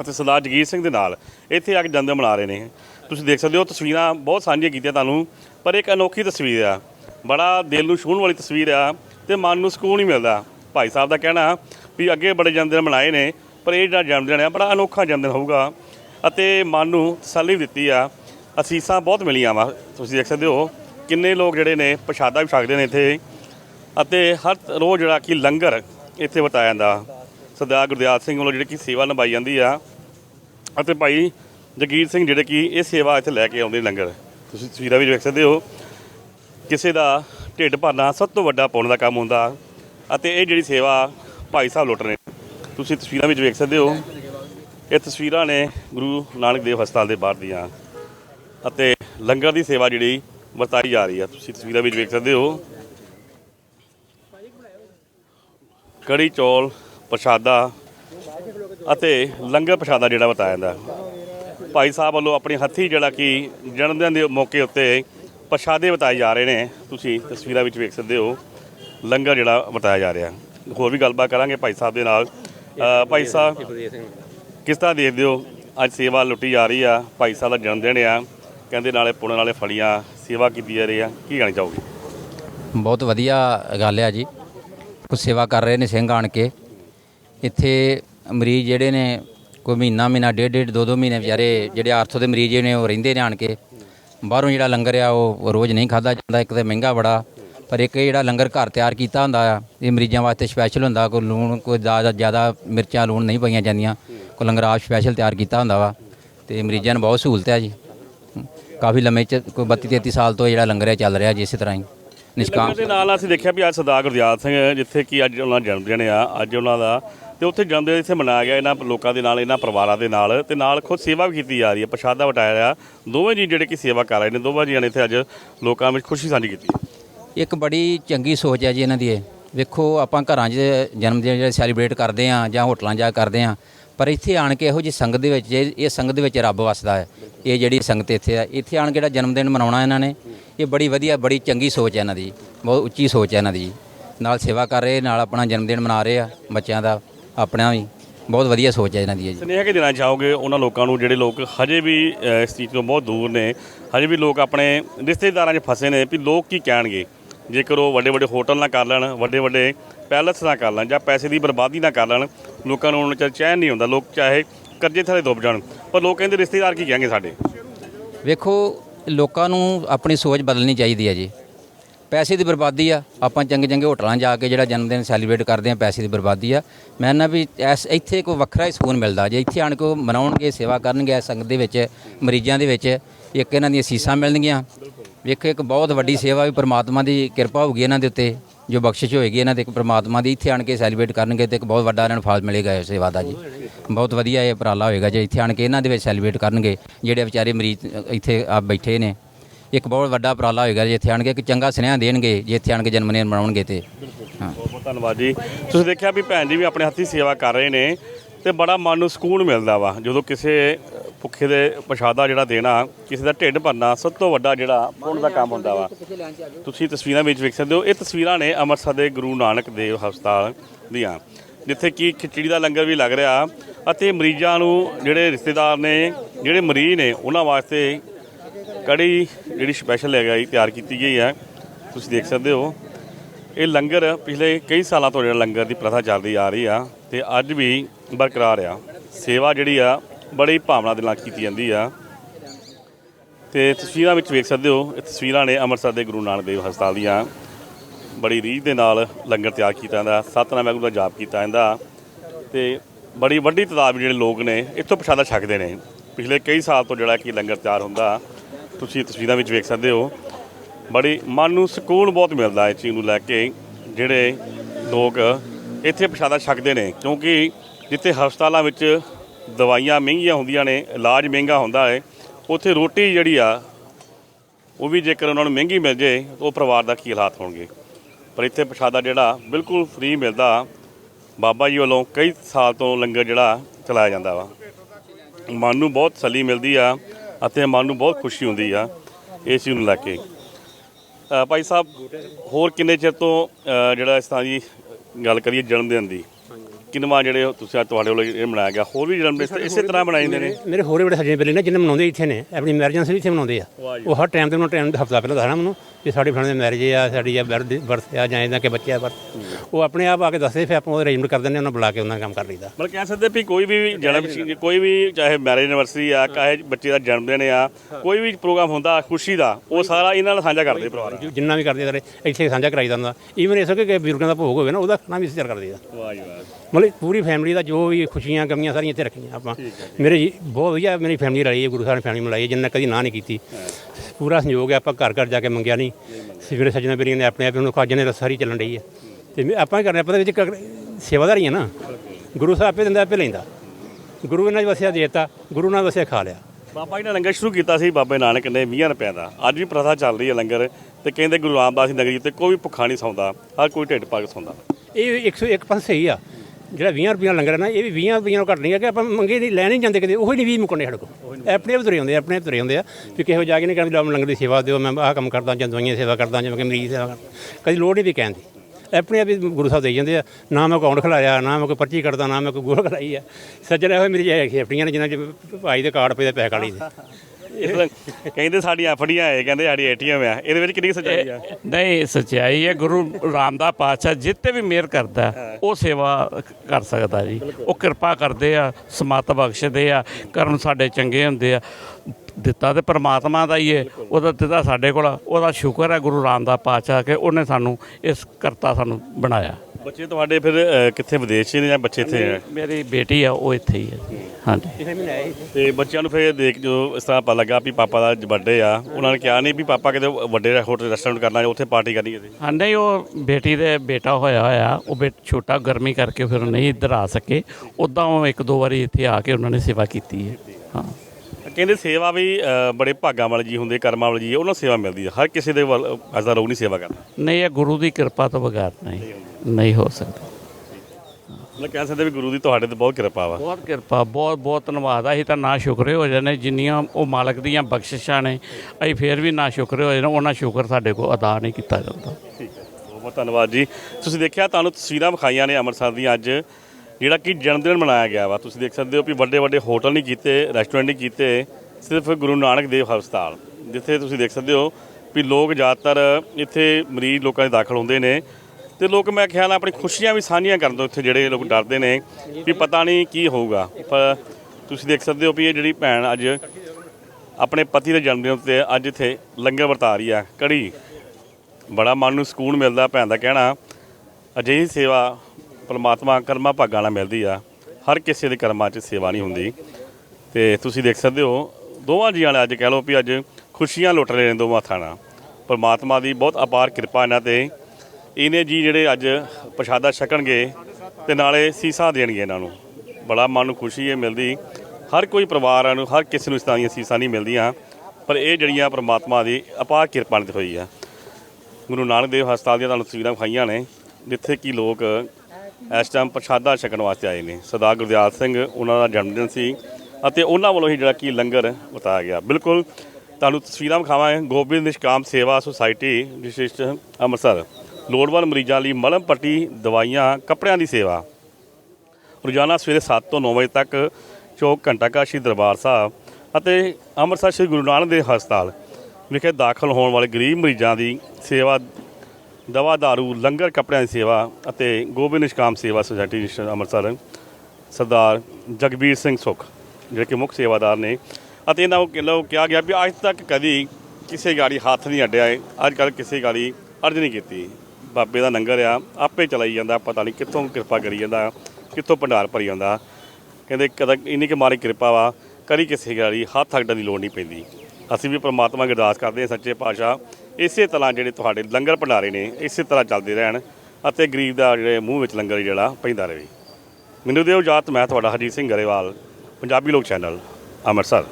ਅਤੇ ਸਰਦਾਰ ਜਗੀਰ ਸਿੰਘ ਦੇ ਨਾਲ। ਇੱਥੇ ਆ ਕੇ ਜਨਮ ਮਨਾ ਰਹੇ ਨੇ। ਤੁਸੀਂ ਦੇਖ ਸਕਦੇ ਹੋ ਤਸਵੀਰਾਂ ਬਹੁਤ ਸਾਂਝੀਆਂ ਕੀਤੀਆਂ ਤੁਹਾਨੂੰ, ਪਰ ਇੱਕ ਅਨੋਖੀ ਤਸਵੀਰ ਆ। ਬੜਾ ਦਿਲ ਨੂੰ ਛੂਹਣ ਵਾਲੀ ਤਸਵੀਰ ਆ ਤੇ ਮਨ ਨੂੰ ਸਕੂਨ ਹੀ ਮਿਲਦਾ। ਭਾਈ ਸਾਹਿਬ ਦਾ ਕਹਿਣਾ ਵੀ ਅੱਗੇ ਬੜੇ ਜਨਮ ਦਿਨ ਮਨਾਏ ਨੇ, ਪਰ ਇਹ ਜਿਹੜਾ ਜਨਮ ਦਿਨ ਆ, ਬੜਾ ਅਨੋਖਾ ਜਨਮ ਦਿਨ ਹੋਊਗਾ। ਅਤੇ ਮਨ ਨੂੰ ਤਸੱਲੀ ਵੀ ਦਿੱਤੀ ਆ। ਅਸੀਸਾਂ ਬਹੁਤ ਮਿਲੀਆਂ ਵਾ, ਤੁਸੀਂ ਦੇਖ ਸਕਦੇ ਹੋ। ਕਿੰਨੇ ਲੋਕ ਜਿਹੜੇ ਨੇ ਪ੍ਰਸ਼ਾਦਾ ਵੀ ਛਕਦੇ ਨੇ ਇੱਥੇ। ਅਤੇ ਹਰ ਰੋਜ਼ ਜਿਹੜਾ ਕਿ ਲੰਗਰ ਇੱਥੇ ਵਰਤਾਇਆ ਜਾਂਦਾ। ਸਰਦਾਰ ਗੁਰਦਿਆਲ ਸਿੰਘ ਵੱਲੋਂ ਜਿਹੜੀ ਕਿ ਸੇਵਾ ਨਿਭਾਈ ਜਾਂਦੀ ਆ। ਅਤੇ ਭਾਈ ਜਗੀਰ ਸਿੰਘ ਜਿਹੜੇ ਕਿ ਇਹ ਸੇਵਾ ਇੱਥੇ ਲੈ ਕੇ ਆਉਂਦੇ ਲੰਗਰ। ਤੁਸੀਂ ਤਸਵੀਰਾਂ ਵਿੱਚ ਵੇਖ ਸਕਦੇ ਹੋ। ਕਿਸੇ ਦਾ ਢਿੱਡ ਭਰਨਾ ਸਭ ਤੋਂ ਵੱਡਾ ਪੁੰਨ ਦਾ ਕੰਮ ਹੁੰਦਾ। ਅਤੇ ਇਹ ਜਿਹੜੀ ਸੇਵਾ ਭਾਈ ਸਾਹਿਬ ਲੁੱਟ ਰਹੇ ਤੁਸੀਂ ਤਸਵੀਰਾਂ ਵਿੱਚ ਵੇਖ ਸਕਦੇ ਹੋ। ਇਹ ਤਸਵੀਰਾਂ ਨੇ ਗੁਰੂ ਨਾਨਕ ਦੇਵ ਹਸਪਤਾਲ ਦੇ ਬਾਹਰ ਦੀਆਂ। ਅਤੇ ਲੰਗਰ ਦੀ ਸੇਵਾ ਜਿਹੜੀ ਵਰਤਾਈ ਜਾ ਰਹੀ ਆ। ਤੁਸੀਂ ਤਸਵੀਰਾਂ ਵਿੱਚ ਵੇਖ ਸਕਦੇ ਹੋ। ਕੜੀ ਚੌਲ, ਪ੍ਰਸ਼ਾਦਾ ਅਤੇ ਲੰਗਰ ਪ੍ਰਸ਼ਾਦਾ ਜਿਹੜਾ ਬਤਾਇਆ ਜਾਂਦਾ। ਭਾਈ ਸਾਹਿਬ ਵੱਲੋਂ ਆਪਣੇ ਹੱਥੀ ਜਿਹੜਾ ਕਿ ਜਨਮ ਦਿਨ ਦੇ ਮੌਕੇ ਉੱਤੇ ਪ੍ਰਸ਼ਾਦੇ ਬਤਾਏ ਜਾ ਰਹੇ ਨੇ। ਤੁਸੀਂ ਤਸਵੀਰਾਂ ਵਿੱਚ ਵੇਖ ਸਕਦੇ ਹੋ, ਲੰਗਰ ਜਿਹੜਾ ਬਤਾਇਆ ਜਾ ਰਿਹਾ। ਹੋਰ ਵੀ ਗੱਲਬਾਤ ਕਰਾਂਗੇ ਭਾਈ ਸਾਹਿਬ ਦੇ ਨਾਲ। ਭਾਈ ਸਾਹਿਬ, ਕਿਸ ਤਰ੍ਹਾਂ ਦੇਖਦੇ ਹੋ? ਅੱਜ ਸੇਵਾ ਲੁੱਟੀ ਜਾ ਰਹੀ ਆ। ਭਾਈ ਸਾਹਿਬ ਦਾ ਜਨਮ ਦਿਨ ਆ। ਕਹਿੰਦੇ ਨਾਲੇ ਪੁਣ ਨਾਲੇ ਫਲੀਆਂ ਸੇਵਾ ਕੀਤੀ ਜਾ ਰਹੀ ਆ, ਕੀ ਕਹਿਣਾ ਚਾਹੋਗੇ? ਬਹੁਤ ਵਧੀਆ ਗੱਲ ਆ ਜੀ। ਕੁਝ ਸੇਵਾ ਕਰ ਰਹੇ ਨੇ ਸਿੰਘ ਆਣ ਕੇ। ਇੱਥੇ ਮਰੀਜ਼ ਜਿਹੜੇ ਨੇ, ਕੋਈ ਮਹੀਨਾ ਮਹੀਨਾ, ਡੇਢ ਡੇਢ ਦੋ ਦੋ ਮਹੀਨੇ ਵਿਚਾਰੇ ਜਿਹੜੇ ਆਰਥੋ ਦੇ ਮਰੀਜ਼ ਨੇ, ਉਹ ਰਹਿੰਦੇ ਨੇ ਆਣ ਕੇ। ਬਾਹਰੋਂ ਜਿਹੜਾ ਲੰਗਰ ਆ, ਉਹ ਰੋਜ਼ ਨਹੀਂ ਖਾਦਾ ਜਾਂਦਾ, ਇੱਕ ਤੇ ਮਹਿੰਗਾ ਬੜਾ। ਪਰ ਇੱਕ ਜਿਹੜਾ ਲੰਗਰ ਘਰ ਤਿਆਰ ਕੀਤਾ ਹੁੰਦਾ ਆ, ਇਹ ਮਰੀਜ਼ਾਂ ਵਾਸਤੇ ਸਪੈਸ਼ਲ ਹੁੰਦਾ, ਕੋਈ ਲੂਣ, ਕੋਈ ਜ਼ਿਆਦਾ ਜ਼ਿਆਦਾ ਮਿਰਚਾਂ, ਲੂਣ ਨਹੀਂ ਪਾਈਆਂ ਜਾਂਦੀਆਂ। ਕੋਈ ਲੰਗਰ ਆਪ ਸਪੈਸ਼ਲ ਤਿਆਰ ਕੀਤਾ ਹੁੰਦਾ ਵਾ। ਤੇ ਮਰੀਜ਼ਾਂ ਨੂੰ ਬਹੁਤ ਸਹੂਲਤ ਹੈ ਜੀ। ਕਾਫੀ ਲੰਮੇ ਚ ਕੋਈ 32 33 ਸਾਲ ਤੋਂ ਜਿਹੜਾ ਲੰਗਰ ਹੈ ਚੱਲ ਰਿਹਾ ਜੀ ਇਸੇ ਤਰ੍ਹਾਂ ਹੀ ਨਿਸ਼ਕਾਮ। ਦੇ ਨਾਲ ਅਸੀਂ ਦੇਖਿਆ ਵੀ ਅੱਜ ਸਰਦਾਰ ਗੁਰਦਿਆਲ ਸਿੰਘ ਜਿੱਥੇ ਕਿ ਅੱਜ ਉਹਨਾਂ ਦਾ ਜਨਮ ਦਿਨ ਆ ਅੱਜ ਉਹਨਾਂ ਦਾ ਤੇ ਉੱਥੇ ਜਨਮ ਦਿਨ ਇੱਥੇ ਮਨਾਇਆ ਗਿਆ ਇਹਨਾਂ ਲੋਕਾਂ ਦੇ ਨਾਲ ਇਹਨਾਂ ਪਰਿਵਾਰਾਂ ਦੇ ਨਾਲ ਤੇ ਨਾਲ ਖੁਦ ਸੇਵਾ ਵੀ ਕੀਤੀ ਜਾ ਰਹੀ ਹੈ ਪ੍ਰਸ਼ਾਦਾ ਵਟਾਇਆ ਰਿਹਾ। ਦੋਵੇਂ ਜੀ ਜਿਹੜੇ ਕਿ ਸੇਵਾ ਕਰ ਰਹੇ ਨੇ ਦੋਵਾਂ ਜੀਆਂ ਨੇ ਇੱਥੇ ਅੱਜ ਲੋਕਾਂ ਵਿੱਚ ਖੁਸ਼ੀ ਸਾਂਝੀ ਕੀਤੀ। ਇੱਕ ਬੜੀ ਚੰਗੀ ਸੋਚ ਹੈ ਜੀ ਇਹਨਾਂ ਦੀ ਇਹ। ਵੇਖੋ ਆਪਾਂ ਘਰਾਂ 'ਚ ਜਨਮ ਦਿਨ ਜਿਹੜੇ ਸੈਲੀਬ੍ਰੇਟ ਕਰਦੇ ਆ ਜਾਂ ਹੋਟਲਾਂ 'ਚ ਜਾ ਕਰਦੇ ਆ ਪਰ ਇੱਥੇ ਆਣ ਕੇ ਇਹੋ ਜੀ ਸੰਗਤ ਦੇ ਵਿੱਚ, ਇਹ ਇਹ ਸੰਗਤ ਦੇ ਵਿੱਚ ਰੱਬ ਵਸਦਾ ਹੈ। ਇਹ ਜਿਹੜੀ ਸੰਗਤ ਇੱਥੇ ਆ ਇੱਥੇ ਆਣ ਕੇ ਜਿਹੜਾ ਜਨਮ ਦਿਨ ਮਨਾਉਣਾ ਇਹਨਾਂ ਨੇ, ਇਹ ਬੜੀ ਵਧੀਆ, ਬੜੀ ਚੰਗੀ ਸੋਚ ਹੈ ਇਹਨਾਂ ਦੀ। ਬਹੁਤ ਉੱਚੀ ਸੋਚ ਹੈ ਇਹਨਾਂ ਦੀ। ਨਾਲ ਸੇਵਾ ਕਰ ਰਹੇ, ਨਾਲ ਆਪਣਾ ਜਨਮ ਦਿਨ ਮਨਾ ਰਹੇ ਆ, ਬੱਚਿਆਂ ਦਾ, ਆਪਣਾ ਵੀ। ਬਹੁਤ ਵਧੀਆ ਸੋਚ ਹੈ ਇਹਨਾਂ ਦੀ ਇਹ ਜੀ। ਸੁਨੇਹਾ ਕਿ ਦੇਣਾ ਚਾਹੋਗੇ ਉਹਨਾਂ ਲੋਕਾਂ ਨੂੰ, ਜਿਹੜੇ ਲੋਕ ਹਜੇ ਵੀ ਇਸ ਚੀਜ਼ ਤੋਂ ਬਹੁਤ ਦੂਰ ਨੇ? ਹਜੇ ਵੀ ਲੋਕ ਆਪਣੇ ਰਿਸ਼ਤੇਦਾਰਾਂ 'ਚ ਫਸੇ ਨੇ ਵੀ ਲੋਕ ਕੀ ਕਹਿਣਗੇ? ਜੇਕਰ ਉਹ ਵੱਡੇ ਵੱਡੇ ਹੋਟਲ ਨਾ ਕਰ ਲੈਣ, ਵੱਡੇ ਵੱਡੇ ਪੈਲਸ ਨਾ ਕਰ ਲੈਣ ਜਾਂ ਪੈਸੇ ਦੀ ਬਰਬਾਦੀ ਨਾ ਕਰ ਲੈਣ, ਲੋਕਾਂ ਨੂੰ ਉਹਨਾਂ ਚ ਚੈਨ ਨਹੀਂ ਹੁੰਦਾ, ਲੋਕ ਚਾਹੇ ਕਰਜ਼ੇ ਥੱਲੇ ਦੁੱਬ ਜਾਣ, ਪਰ ਲੋਕ ਕਹਿੰਦੇ ਰਿਸ਼ਤੇਦਾਰ ਕੀ ਕਹਿਣਗੇ ਸਾਡੇ? ਵੇਖੋ, ਲੋਕਾਂ ਨੂੰ ਆਪਣੀ ਸੋਚ ਬਦਲਣੀ ਚਾਹੀਦੀ ਹੈ ਜੀ। ਪੈਸੇ ਦੀ ਬਰਬਾਦੀ ਆ, ਆਪਾਂ ਚੰਗੇ ਚੰਗੇ ਹੋਟਲਾਂ ਜਾ ਕੇ ਜਿਹੜਾ ਜਨਮ ਦਿਨ ਸੈਲੀਬ੍ਰੇਟ ਕਰਦੇ ਆ, ਪੈਸੇ ਦੀ ਬਰਬਾਦੀ ਆ। ਮੈਂ ਨਾ ਵੀ ਐਸ, ਇੱਥੇ ਕੋਈ ਵੱਖਰਾ ਹੀ ਸਕੂਨ ਮਿਲਦਾ, ਜੇ ਇੱਥੇ ਆਣ ਕੇ ਉਹ ਮਨਾਉਣਗੇ, ਸੇਵਾ ਕਰਨਗੇ ਸੰਗਤ ਦੇ ਵਿੱਚ, ਮਰੀਜ਼ਾਂ ਦੇ ਵਿੱਚ ਇੱਕ ਇਹਨਾਂ ਦੀਆਂ ਸੀਸਾਂ ਮਿਲਣਗੀਆਂ। ਵੇਖੋ, ਇੱਕ ਬਹੁਤ ਵੱਡੀ ਸੇਵਾ ਵੀ ਪ੍ਰਮਾਤਮਾ ਦੀ ਕਿਰਪਾ ਹੋਊਗੀ ਇਹਨਾਂ ਦੇ ਉੱਤੇ, ਜੋ ਬਖਸ਼ਿਸ਼ ਹੋਏਗੀ ਇਹਨਾਂ ਦੇ, ਇੱਕ ਪ੍ਰਮਾਤਮਾ ਦੀ ਇੱਥੇ ਆਣ ਕੇ ਸੈਲੀਬ੍ਰੇਟ ਕਰਨਗੇ ਤੇ ਇੱਕ ਬਹੁਤ ਵੱਡਾ ਇਹਨਾਂ ਨੂੰ ਫਲ ਮਿਲੇਗਾ ਇਸ ਸੇਵਾ ਦਾ ਜੀ। ਬਹੁਤ ਵਧੀਆ ਇਹ ਉਪਰਾਲਾ ਹੋਏਗਾ ਜੇ ਇੱਥੇ ਆਣ ਕੇ ਇਹਨਾਂ ਦੇ ਵਿੱਚ ਸੈਲੀਬ੍ਰੇਟ ਕਰਨਗੇ, ਜਿਹੜੇ ਵਿਚਾਰੇ ਮਰੀਜ਼ ਇੱਥੇ ਆ ਬੈਠੇ ਨੇ। ਇੱਕ ਬਹੁਤ ਵੱਡਾ ਉਪਰਾਲਾ ਹੋਏਗਾ ਜੇ ਇੱਥੇ ਆਣ ਕੇ ਇੱਕ ਚੰਗਾ ਸੁਨੇਹਾ ਦੇਣਗੇ, ਜੇ ਇੱਥੇ ਆਣ ਕੇ ਜਨਮ ਦਿਨ ਮਨਾਉਣਗੇ ਤੇ। ਹਾਂ। ਬਹੁਤ ਧੰਨਵਾਦ ਜੀ। ਤੁਸੀਂ ਦੇਖਿਆ ਵੀ ਭੈਣ ਜੀ ਵੀ ਆਪਣੇ ਹੱਥੀਂ ਸੇਵਾ ਕਰ ਰਹੇ ਨੇ ਤੇ ਬੜਾ ਮਨ ਨੂੰ ਸਕੂਨ ਮਿਲਦਾ ਵਾ, ਜਦੋਂ ਕਿਸੇ ਭੁੱਖੇ ਦੇ ਪ੍ਰਸ਼ਾਦਾ ਜਿਹੜਾ ਦੇਣਾ, ਕਿਸੇ ਦਾ ਢਿੱਡ ਭਰਨਾ ਸਭ ਤੋਂ ਵੱਡਾ ਜਿਹੜਾ ਪੁੰਨ ਦਾ ਕੰਮ ਹੁੰਦਾ ਵਾ। ਤੁਸੀਂ ਤਸਵੀਰਾਂ ਵਿੱਚ ਵੇਖ ਸਕਦੇ ਹੋ, ਇਹ ਤਸਵੀਰਾਂ ਨੇ ਅੰਮ੍ਰਿਤਸਰ ਦੇ ਗੁਰੂ ਨਾਨਕ ਦੇਵ ਹਸਪਤਾਲ ਦੀਆਂ, ਜਿੱਥੇ ਕੀ ਖਿਚੜੀ ਦਾ ਲੰਗਰ ਵੀ ਲੱਗ ਰਿਹਾ ਅਤੇ ਮਰੀਜ਼ਾਂ ਨੂੰ ਜਿਹੜੇ ਰਿਸ਼ਤੇਦਾਰ ਨੇ, ਜਿਹੜੇ ਮਰੀਜ਼ ਨੇ, ਉਹਨਾਂ ਵਾਸਤੇ ਕੜੀ ਜਿਹੜੀ ਸਪੈਸ਼ਲ ਹੈਗਾ ਜੀ, ਤਿਆਰ ਕੀਤੀ ਗਈ ਹੈ। ਤੁਸੀਂ ਦੇਖ ਸਕਦੇ ਹੋ, ਇਹ ਲੰਗਰ ਪਿਛਲੇ ਕਈ ਸਾਲਾਂ ਤੋਂ ਜਿਹੜਾ ਲੰਗਰ ਦੀ ਪ੍ਰਥਾ ਚੱਲਦੀ ਆ ਰਹੀ ਆ ਤੇ ਅੱਜ ਵੀ ਬਰਕਰਾਰ ਆ। ਸੇਵਾ ਜਿਹੜੀ ਆ ਬੜੀ ਭਾਵਨਾ ਦੇ ਨਾਲ ਕੀਤੀ ਜਾਂਦੀ ਆ। ਤੇ ਤਸਵੀਰਾਂ ਵਿੱਚ ਵੇਖ ਸਕਦੇ ਹੋ, ਇਹ ਤਸਵੀਰਾਂ ਨੇ ਅੰਮ੍ਰਿਤਸਰ ਦੇ ਗੁਰੂ ਨਾਨਕ ਦੇਵ ਹਸਪਤਾਲ ਦੀਆਂ। ਬੜੀ ਰੀਝ ਦੇ ਨਾਲ ਲੰਗਰ ਤਿਆਰ ਕੀਤਾ ਜਾਂਦਾ, ਸਤਨਾਮ ਵਾਹਿਗੁਰੂ ਦਾ ਜਾਪ ਕੀਤਾ ਜਾਂਦਾ। ਤੇ ਬੜੀ ਵੱਡੀ ਤਾਦਾਦ ਜਿਹੜੇ ਲੋਕ ਨੇ, ਇੱਥੋਂ ਪ੍ਰਸ਼ਾਦਾ ਛਕਦੇ ਨੇ। ਪਿਛਲੇ ਕਈ ਸਾਲ ਤੋਂ ਜਿਹੜਾ ਕਿ ਲੰਗਰ ਤਿਆਰ ਹੁੰਦਾ, ਤੁਸੀਂ ਤਸਵੀਰਾਂ ਵਿੱਚ ਵੇਖ ਸਕਦੇ ਹੋ। ਬੜੀ ਮਨ ਨੂੰ ਸਕੂਨ ਬਹੁਤ ਮਿਲਦਾ ਹੈ ਚੀਜ਼ ਨੂੰ ਲੈ ਕੇ, ਜਿਹੜੇ ਲੋਕ ਇੱਥੇ ਪ੍ਰਸ਼ਾਦਾ ਛਕਦੇ ਨੇ। ਕਿਉਂਕਿ ਜਿੱਥੇ ਹਸਪਤਾਲਾਂ ਵਿੱਚ ਦਵਾਈਆਂ ਮਹਿੰਗੀਆਂ ਹੁੰਦੀਆਂ ਨੇ, ਇਲਾਜ ਮਹਿੰਗਾ ਹੁੰਦਾ ਹੈ ਉੱਥੇ ਰੋਟੀ ਜਿਹੜੀ ਆ, ਉਹ ਵੀ ਜੇਕਰ ਉਹਨਾਂ ਨੂੰ ਮਹਿੰਗੀ ਮਿਲ ਜੇ ਉਹ ਪਰਿਵਾਰ ਦਾ ਕੀ ਹਾਲਾਤ ਹੋਣਗੇ? ਪਰ ਇੱਥੇ ਪ੍ਰਸ਼ਾਦਾ ਜਿਹੜਾ ਬਿਲਕੁਲ ਫ੍ਰੀ ਮਿਲਦਾ, ਬਾਬਾ ਜੀ ਵੱਲੋਂ ਕਈ ਸਾਲ ਤੋਂ ਲੰਗਰ ਜਿਹੜਾ ਚਲਾਇਆ ਜਾਂਦਾ ਵਾ। ਮਨ ਨੂੰ ਬਹੁਤ ਤਸੱਲੀ ਮਿਲਦੀ ਆ ਅਤੇ ਮਨ ਨੂੰ ਬਹੁਤ ਖੁਸ਼ੀ ਹੁੰਦੀ ਆ ਇਸ ਚੀਜ਼ ਨੂੰ ਲੈ ਕੇ। ਭਾਈ ਸਾਹਿਬ, ਹੋਰ ਕਿੰਨੇ ਚਿਰ ਤੋਂ ਜਿਹੜਾ ਇਸ ਤਰ੍ਹਾਂ ਦੀ ਗੱਲ ਕਰੀਏ ਜਨਮ ਦਿਨ ਦੀ? ਕਿੰਨਵਾਂ ਜਿਹੜੇ ਤੁਸੀਂ ਅੱਜ ਤੁਹਾਡੇ ਵੱਲੋਂ ਇਹ ਮਨਾਇਆ ਗਿਆ ਹੋਰ ਵੀ ਜਨਮ ਦਿਨ ਇਸ- ਤਰ੍ਹਾਂ ਮਨਾਏ ਜਾਂਦੇ ਨੇ? ਮੇਰੇ ਹੋਰ ਬੜੇ ਸੱਜਣ ਬੇਲੇ ਨੇ ਜਿਹਨੇ ਮਨਾਉਂਦੇ ਇੱਥੇ ਨੇ ਆਪਣੀ ਐਮਰਜੈਂਸੀ ਵੀ ਇੱਥੇ ਮਨਾਉਂਦੇ ਆ। ਉਹ ਹਰ ਟਾਈਮ ਤੇ ਉਹਨਾਂ ਟਾਈਮ ਹਫਤਾ ਪਹਿਲਾਂ ਦੱਸਣਾ ਮੈਨੂੰ ਕਿ ਸਾਡੀ ਫੈਮਿਲੀ ਮੈਰਿਜ ਆ ਸਾਡੀ ਆ ਬਰਥ ਆ ਜਾਂ ਇਦਾਂ ਕਿ ਬੱਚੇ ਆ ਬਰਥ ਉਹ ਆਪਣੇ ਆਪ ਆ ਕੇ ਦੱਸਦੇ ਫਿਰ ਆਪਾਂ ਉਹ ਅਰੇਂਜਮੈਂਟ ਕਰ ਦਿੰਦੇ ਉਹਨਾਂ ਬੁਲਾ ਕੇ ਉਹਨਾਂ ਦਾ ਕੰਮ ਕਰ ਲਈਦਾ। ਮਤਲਬ ਕਹਿ ਸਕਦੇ ਵੀ ਕੋਈ ਵੀ ਜਨਮ ਕੋਈ ਵੀ ਚਾਹੇ ਮੈਰਿਜ ਐਨਵਰਸਰੀ ਆ ਚਾਹੇ ਬੱਚੇ ਦਾ ਜਨਮ ਦਿਨ ਆ ਕੋਈ ਵੀ ਪ੍ਰੋਗਰਾਮ ਹੁੰਦਾ ਖੁਸ਼ੀ ਦਾ ਉਹ ਸਾਰਾ ਇਹਨਾਂ ਨਾਲ ਸਾਂਝਾ ਕਰਦੇ ਪਰਿਵਾਰ ਜਿੰਨਾ ਵੀ ਕਰਦੇ ਸਾਰੇ ਇੱਥੇ ਸਾਂਝਾ ਕਰਾਈਦਾ ਹੁੰਦਾ ਈਵਨ ਇਸ ਕਿ ਬਜ਼ੁਰਗਾਂ ਦਾ ਭੋਗ ਹੋਵੇ ਨਾ ਉਹਦਾ ਖਾਣਾ ਵੀ ਤਿਆਰ ਕਰਦੇ ਆ ਵਾਹ ਜੀ ਵਾਹ। ਮਤਲਬ ਪੂਰੀ ਫੈਮਿਲੀ ਦਾ ਜੋ ਵੀ ਖੁਸ਼ੀਆਂ ਕਮੀਆਂ ਸਾਰੀਆਂ ਇੱਥੇ ਰੱਖੀਆਂ ਆਪਾਂ। ਮੇਰੇ ਜੀ ਬਹੁਤ ਵਧੀਆ ਮੇਰੀ ਫੈਮਿਲੀ ਰਲੀ ਹੈ ਗੁਰੂ ਸਾਹਿਬ ਨੇ ਫੈਮਿਲੀ ਮਿਲਾਈ ਹੈ ਜਿੰਨਾ ਕਦੀ ਨਾ ਨਹੀਂ ਕੀਤੀ। ਪੂਰਾ ਸੰਯੋਗ ਹੈ ਆਪਾਂ ਘਰ ਘਰ ਜਾ ਕੇ ਮੰਗਿਆ ਨਹੀਂ। ਸਿਵਰੇ ਸੱਜਣਾ ਬੇਰੀਆਂ ਨੇ ਆਪਣੇ ਆਪ ਨੂੰ ਖਾਜੇ ਨੇ ਸਾਰੀ ਚੱਲਣ ਰਹੀ ਹੈ। ਤੇ ਆਪਾਂ ਹੀ ਕਰਨੇ ਆਪਾਂ ਦੇ ਵਿੱਚ ਸੇਵਾਦਾਰੀ ਆ ਨਾ। ਗੁਰੂ ਸਾਹਿਬ ਆਪੇ ਦਿੰਦਾ ਆਪੇ ਲੈਂਦਾ। ਗੁਰੂ ਨੇ ਵਸਿਆ ਦੇਤਾ ਗੁਰੂ ਨਾਲ ਵਸਿਆ ਖਾ ਲਿਆ। ਬਾਬਾ ਜੀ ਨੇ ਲੰਗਰ ਸ਼ੁਰੂ ਕੀਤਾ ਸੀ ਬਾਬੇ ਨਾਨਕ ਨੇ 20 ਰੁਪਏ ਦਾ। ਅੱਜ ਵੀ ਪ੍ਰਥਾ ਚੱਲ ਰਹੀ ਹੈ ਲੰਗਰ ਤੇ ਕਹਿੰਦੇ ਗੁਰੂ ਰਾਮਦਾਸ ਨਗਰੀ ਤੇ ਕੋਈ ਵੀ ਭੁੱਖਾ ਨਹੀਂ ਸੌਂਦਾ ਹਰ ਕੋਈ ਢਿੱਡ ਭਰ ਕੇ ਸੌਂਦਾ। ਇਹ 101 ਪਾਸੇ ਸਹੀ ਆ। ਜਿਹੜਾ 20 ਰੁਪਈਆ ਲੰਗਰ ਹੈ ਨਾ ਇਹ ਵੀ 20 ਰੁਪਈਆ ਨੂੰ ਘੱਟ ਨਹੀਂ ਹੈ ਕਿ ਆਪਾਂ ਮੰਗੇ ਨਹੀਂ ਲੈਣ ਨਹੀਂ ਜਾਂਦੇ ਕਦੇ ਉਹ ਨਹੀਂ 20 ਮੁਕਣੇ ਸਾਡੇ ਕੋਲ। ਆਪਣੇ ਆਪ ਤੁਰੇ ਹੁੰਦੇ ਆ, ਆਪਣੇ ਆਪ ਤੁਰੇ ਹੁੰਦੇ ਆ। ਵੀ ਕਿਹੋ ਜਾ ਕੇ ਨਹੀਂ ਕਹਿੰਦੇ ਲੰਗਰ ਦੀ ਸੇਵਾ ਦਿਓ ਮੈਂ ਆਹ ਕੰਮ ਕਰਦਾ ਜਾਂ ਦਵਾਈਆਂ ਸੇਵਾ ਕਰਦਾ ਜਾਂ ਮੈਂ ਮਰੀਜ਼ ਸੇਵਾ ਕਰਦਾ। ਕਦੀ ਲੋੜ ਨਹੀਂ ਵੀ ਕਹਿਣ ਦੀ। ਆਪਣੇ ਆਪ ਹੀ ਗੁਰੂ ਸਾਹਿਬ ਦੇਈ ਜਾਂਦੇ ਆ ਨਾ ਮੈਂ ਅਕਾਊਂਟ ਖਲਾਇਆ ਨਾ ਮੈਂ ਕੋਈ ਪਰਚੀ ਕੱਢਦਾ ਨਾ ਮੈਂ ਕੋਈ ਗੋਲ ਖਲਾਈ ਆ। ਸੱਜਣ ਇਹੋ ਮੇਰੀ ਖੇਪੜੀਆਂ ਨੇ ਜਿਨ੍ਹਾਂ ਚ ਭਾਈ ਦੇ ਕਾਰਡ ਪਏ ਦੇ ਪੈਸੇ ਕਾੜੀ ਦੇ ਕਹਿੰਦੇ ਸਾਡੀਆਂ ਐਫਡੀਆਂ ਹੈ ਕਹਿੰਦੇ ਸਾਡੀ ਏਟੀਐਮ ਆ। ਇਹਦੇ ਵਿੱਚ ਕਿੰਨੀ ਸੱਚਾਈ ਆ? ਨਹੀਂ ਸੱਚਾਈ ਹੈ ਗੁਰੂ ਰਾਮਦਾਸ ਪਾਤਸ਼ਾਹ ਜਿੱਤੇ ਵੀ ਮਿਹਰ ਕਰਦਾ ਹੈ, ਉਹ ਸੇਵਾ ਕਰ ਸਕਦਾ ਜੀ। ਉਹ ਕਿਰਪਾ ਕਰਦੇ ਆ ਸਮਤ ਬਖਸ਼ਦੇ ਆ ਕਰਮ ਸਾਡੇ ਚੰਗੇ ਹੁੰਦੇ ਆ। ਦਿੱਤਾ ਤੇ ਪ੍ਰਮਾਤਮਾ ਦਾ ਹੀ ਹੈ ਉਹਦਾ ਦਿੱਤਾ ਸਾਡੇ ਕੋਲ ਉਹਦਾ ਸ਼ੁਕਰ ਹੈ ਗੁਰੂ ਰਾਮਦਾਸ ਪਾਤਸ਼ਾਹ ਕਿ ਉਹਨੇ ਸਾਨੂੰ ਇਸ ਕਰਤਾ ਸਾਨੂੰ ਬਣਾਇਆ। ਬੱਚੇ ਤੁਹਾਡੇ ਫਿਰ ਕਿੱਥੇ ਵਿਦੇਸ਼ 'ਚ ਨੇ ਜਾਂ ਬੱਚੇ ਇੱਥੇ ਹੈ? ਮੇਰੀ ਬੇਟੀ ਆ ਉਹ ਇੱਥੇ ਹੀ ਹੈ ਹਾਂਜੀ। ਤੇ ਬੱਚਿਆਂ ਨੂੰ ਫਿਰ ਦੇਖ ਜੋ ਇਸ ਤਰ੍ਹਾਂ ਪਤਾ ਲੱਗਾ ਵੀ ਪਾਪਾ ਦਾ ਬਰਥਡੇ ਆ ਉਹਨਾਂ ਨੇ ਕਿਹਾ ਨਹੀਂ ਵੀ ਪਾਪਾ ਕਿਤੇ ਵੱਡੇ ਹੋਟਲ ਰੈਸਟੋਰੈਂਟ ਕਰਨਾ ਉੱਥੇ ਪਾਰਟੀ ਕਰਨੀ ਕਿਤੇ। ਹਾਂ ਨਹੀਂ ਉਹ ਬੇਟੀ ਦੇ ਬੇਟਾ ਹੋਇਆ ਹੋਇਆ ਉਹ ਬੇ ਛੋਟਾ ਗਰਮੀ ਕਰਕੇ ਫਿਰ ਨਹੀਂ ਇੱਧਰ ਆ ਸਕੇ। ਉਦਾਂ ਉਹ ਇੱਕ ਦੋ ਵਾਰੀ ਇੱਥੇ ਆ ਕੇ ਉਹਨਾਂ ਨੇ ਸੇਵਾ ਕੀਤੀ ਹੈ। ਹਾਂ। ਕਹਿੰਦੇ ਸੇਵਾ ਵੀ ਅ, ਬੜੇ ਭਾਗਾਂ ਵਾਲੀ ਜੀ ਹੁੰਦੇ ਕਰਮਾਂ ਵਾਲੀ ਜੀ ਉਹਨਾਂ ਨੂੰ ਸੇਵਾ ਮਿਲਦੀ ਹੈ ਹਰ ਕਿਸੇ ਦੇ ਵੱਲ ਐਸਾ ਲੋਕ ਨਹੀਂ ਸੇਵਾ ਕਰਦਾ। ਨਹੀਂ ਇਹ ਗੁਰੂ ਦੀ ਕਿਰਪਾ ਤੋਂ ਬਗੈਰ ਨਹੀਂ। ਨਹੀਂ ਹੋ ਸਕਦਾ। ਮਤਲਬ ਕਹਿ ਸਕਦੇ ਵੀ ਗੁਰੂ ਦੀ ਤੁਹਾਡੇ ਤੇ ਬਹੁਤ ਕਿਰਪਾ ਵਾ। ਬਹੁਤ ਕਿਰਪਾ ਬਹੁਤ ਬਹੁਤ ਧੰਨਵਾਦ ਅਸੀਂ ਤਾਂ ਨਾ ਸ਼ੁਕਰੇ ਹੋ ਜਾਣੇ ਜਿੰਨੀਆਂ ਉਹ ਮਾਲਕ ਦੀਆਂ ਬਖਸ਼ਿਸ਼ਾਂ ਨੇ ਅਸੀਂ ਫੇਰ ਵੀ ਨਾ ਸ਼ੁਕਰੇ ਹੋ ਜਾਣੇ ਉਹਨਾਂ ਸ਼ੁਕਰ ਸਾਡੇ ਕੋਲ ਅਦਾ ਨਹੀਂ ਕੀਤਾ ਜਾਂਦਾ। ਠੀਕ ਹੈ। ਬਹੁਤ ਬਹੁਤ ਧੰਨਵਾਦ ਜੀ। ਤੁਸੀਂ ਦੇਖਿਆ ਤੁਹਾਨੂੰ ਤਸਵੀਰਾਂ ਵਿਖਾਈਆਂ ਨੇ ਅੰਮ੍ਰਿਤਸਰ ਦੀਆਂ ਅੱਜ। ਜਿਹੜਾ ਕਿ ਜਨਮਦਿਨ ਮਨਾਇਆ ਗਿਆ ਵਾ। ਤੁਸੀਂ ਦੇਖ ਸਕਦੇ ਹੋ ਵੀ ਵੱਡੇ ਵੱਡੇ ਹੋਟਲ ਨਹੀਂ ਕੀਤੇ ਰੈਸਟੋਰੈਂਟ ਨਹੀਂ ਕੀਤੇ, ਸਿਰਫ ਗੁਰੂ ਨਾਨਕ ਦੇਵ ਹਸਪਤਾਲ, ਜਿੱਥੇ ਤੁਸੀਂ ਦੇਖ ਸਕਦੇ ਹੋ ਵੀ ਲੋਕ ਜ਼ਿਆਦਾਤਰ ਇੱਥੇ ਮਰੀਜ਼ ਲੋਕਾਂ ਦੇ ਦਾਖਲ ਹੁੰਦੇ ਨੇ। ਤੇ ਲੋਕ ਮੈਂ ਖਿਆਲ ਆਪਣੀ ਖੁਸ਼ੀਆਂ ਵੀ ਸਾਂਝੀਆਂ ਕਰਨ ਤੋਂ ਇੱਥੇ ਜਿਹੜੇ ਲੋਕ ਡਰਦੇ ਨੇ ਵੀ ਪਤਾ ਨਹੀਂ ਕੀ ਹੋਊਗਾ। ਪਰ ਤੁਸੀਂ ਦੇਖ ਸਕਦੇ ਹੋ ਵੀ ਇਹ ਜਿਹੜੀ ਭੈਣ ਅੱਜ ਆਪਣੇ ਪਤੀ ਦੇ ਜਨਮ ਦਿਨ ਉੱਤੇ ਅੱਜ ਇੱਥੇ ਲੰਗਰ ਵਰਤਾ ਰਹੀ ਆ। ਕੜੀ, ਬੜਾ ਮਨ ਨੂੰ ਸਕੂਨ ਮਿਲਦਾ ਭੈਣ ਦਾ ਕਹਿਣਾ। ਅਜਿਹੀ ਸੇਵਾ ਪਰਮਾਤਮਾ ਕਰਮਾਂ ਭਾਗਾਂ ਨਾਲ ਮਿਲਦੀ ਆ। ਹਰ ਕਿਸੇ ਦੇ ਕਰਮਾਂ 'ਚ ਸੇਵਾ ਨਹੀਂ ਹੁੰਦੀ। ਤੇ ਤੁਸੀਂ ਦੇਖ ਸਕਦੇ ਹੋ, ਦੋਵਾਂ ਜੀਆਂ ਨੇ ਅੱਜ ਕਹਿ ਲਓ ਵੀ ਅੱਜ ਖੁਸ਼ੀਆਂ ਲੁੱਟ ਰਹੇ ਨੇ ਦੋਵਾਂ ਹੱਥਾਂ ਨਾਲ। ਪਰਮਾਤਮਾ ਦੀ ਬਹੁਤ ਅਪਾਰ ਕਿਰਪਾ ਇਹਨਾਂ ਤੇ। ਇਹਨੇ ਜੀ ਜਿਹੜੇ ਅੱਜ ਪ੍ਰਸ਼ਾਦਾ ਛਕਣਗੇ ਤੇ ਨਾਲੇ ਸੀਸਾਂ ਦੇਣਗੇ ਇਹਨਾਂ ਨੂੰ। ਬੜਾ ਮਨ ਨੂੰ ਖੁਸ਼ੀ ਹੈ ਮਿਲਦੀ। ਹਰ ਕੋਈ ਪਰਿਵਾਰਾਂ ਨੂੰ, ਹਰ ਕਿਸੇ ਨੂੰ ਇਸ ਤਰ੍ਹਾਂ ਦੀਆਂ ਸੀਸਾਂ ਨਹੀਂ ਮਿਲਦੀਆਂ। ਪਰ ਇਹ ਜਿਹੜੀਆਂ ਪਰਮਾਤਮਾ ਦੀ ਅਪਾਰ ਕਿਰਪਾ ਨਾਲ ਹੋਈ ਆ। ਗੁਰੂ ਨਾਨਕ ਦੇਵ ਹਸਪਤਾਲ ਦੀਆਂ ਤੁਹਾਨੂੰ ਤਸਵੀਰਾਂ ਵਿਖਾਈਆਂ ਨੇ, ਜਿੱਥੇ ਕਿ ਲੋਕ ਇਸ ਟਾਈਮ ਪ੍ਰਸ਼ਾਦਾ ਛਕਣ ਵਾਸਤੇ ਆਏ ਨੇ। ਸਰਦਾਰ ਗੁਰਦਿਆਲ ਸਿੰਘ, ਉਹਨਾਂ ਦਾ ਜਨਮ ਦਿਨ ਸੀ ਅਤੇ ਉਹਨਾਂ ਵੱਲੋਂ ਹੀ ਜਿਹੜਾ ਕਿ ਲੰਗਰ ਵਰਤਾਇਆ ਗਿਆ। ਬਿਲਕੁਲ ਤੁਹਾਨੂੰ ਤਸਵੀਰਾਂ ਵਿਖਾਵਾਂਗੇ। ਗੋਬਿੰਦ ਨਿਸ਼ਕਾਮ ਸੇਵਾ ਸੁਸਾਇਟੀ, ਵਿਸ਼ੇਸ਼ ਅੰਮ੍ਰਿਤਸਰ। ਲੋੜਵੰਦ ਮਰੀਜ਼ਾਂ ਲਈ ਮਲਮ ਪੱਟੀ, ਦਵਾਈਆਂ, ਕੱਪੜਿਆਂ ਦੀ ਸੇਵਾ। ਰੋਜ਼ਾਨਾ ਸਵੇਰੇ 7 ਤੋਂ 9 ਵਜੇ ਤੱਕ ਚੌਕ ਘੰਟਾ ਸ਼੍ਰੀ ਦਰਬਾਰ ਸਾਹਿਬ ਅਤੇ ਅੰਮ੍ਰਿਤਸਰ ਸ੍ਰੀ ਗੁਰੂ ਨਾਨਕ ਦੇਵ ਹਸਪਤਾਲ ਵਿਖੇ ਦਾਖਲ ਹੋਣ ਵਾਲੇ ਗਰੀਬ ਮਰੀਜ਼ਾਂ ਦੀ ਸੇਵਾ ਦਵਾ ਦਾਰੂ ਲੰਗਰ, ਕੱਪੜਿਆਂ ਦੀ ਸੇਵਾ ਅਤੇ ਗੋਬਿੰਦ ਨਿਸ਼ਕਾਮ ਸੇਵਾ ਸੁਸਾਇਟੀ ਅੰਮ੍ਰਿਤਸਰ, ਸਰਦਾਰ ਜਗਬੀਰ ਸਿੰਘ ਸੁਖ, ਜਿਹੜੇ ਕਿ ਮੁੱਖ ਸੇਵਾਦਾਰ ਨੇ। ਅਤੇ ਇਹਨਾਂ ਨੂੰ ਲੋ ਕਿਹਾ ਗਿਆ ਵੀ ਅੱਜ ਤੱਕ ਕਦੀ ਕਿਸੇ ਗਾੜੀ ਹੱਥ ਨਹੀਂ ਅੱਡਿਆ ਏ। ਅੱਜ ਕੱਲ੍ਹ ਕਿਸੇ ਗਾੜੀ ਅਰਜ਼ ਨਹੀਂ ਕੀਤੀ। ਬਾਬੇ ਦਾ ਲੰਗਰ ਆ, ਆਪੇ ਚਲਾਈ ਜਾਂਦਾ, ਪਤਾ ਨਹੀਂ ਕਿੱਥੋਂ ਕਿਰਪਾ ਕਰੀ ਜਾਂਦਾ, ਕਿੱਥੋਂ ਭੰਡਾਰ ਭਰੀ ਜਾਂਦਾ। ਕਹਿੰਦੇ ਕਦਾ ਇੰਨੀ ਕਿ ਮਾਰੀ ਕਿਰਪਾ ਵਾ, ਕਦੀ ਕਿਸੇ ਗਾੜੀ ਹੱਥ ਅੱਡਣ ਦੀ ਲੋੜ ਨਹੀਂ ਪੈਂਦੀ। ਅਸੀਂ ਵੀ ਪ੍ਰਮਾਤਮਾ ਅਗੇ ਅਰਦਾਸ ਕਰਦੇ ਹਾਂ, ਸੱਚੇ ਪਾਤਸ਼ਾਹ ਇਸੇ ਤਰ੍ਹਾਂ ਜਿਹੜੇ ਤੁਹਾਡੇ ਲੰਗਰ ਭੰਡਾਰੇ ਨੇ, ਇਸੇ ਤਰ੍ਹਾਂ ਚੱਲਦੇ ਰਹਿਣ ਅਤੇ ਗਰੀਬ ਦਾ ਜਿਹੜੇ ਮੂੰਹ ਵਿੱਚ ਲੰਗਰ ਜਿਹੜਾ ਪੈਂਦਾ ਰਹੇ। ਮੈਨੂੰ ਦਿਓ ਇਜਾਜ਼ਤ, ਮੈਂ ਤੁਹਾਡਾ ਹਰਜੀਤ ਸਿੰਘ ਗਰੇਵਾਲ, ਪੰਜਾਬੀ ਲੋਕ ਚੈਨਲ, ਅੰਮ੍ਰਿਤਸਰ।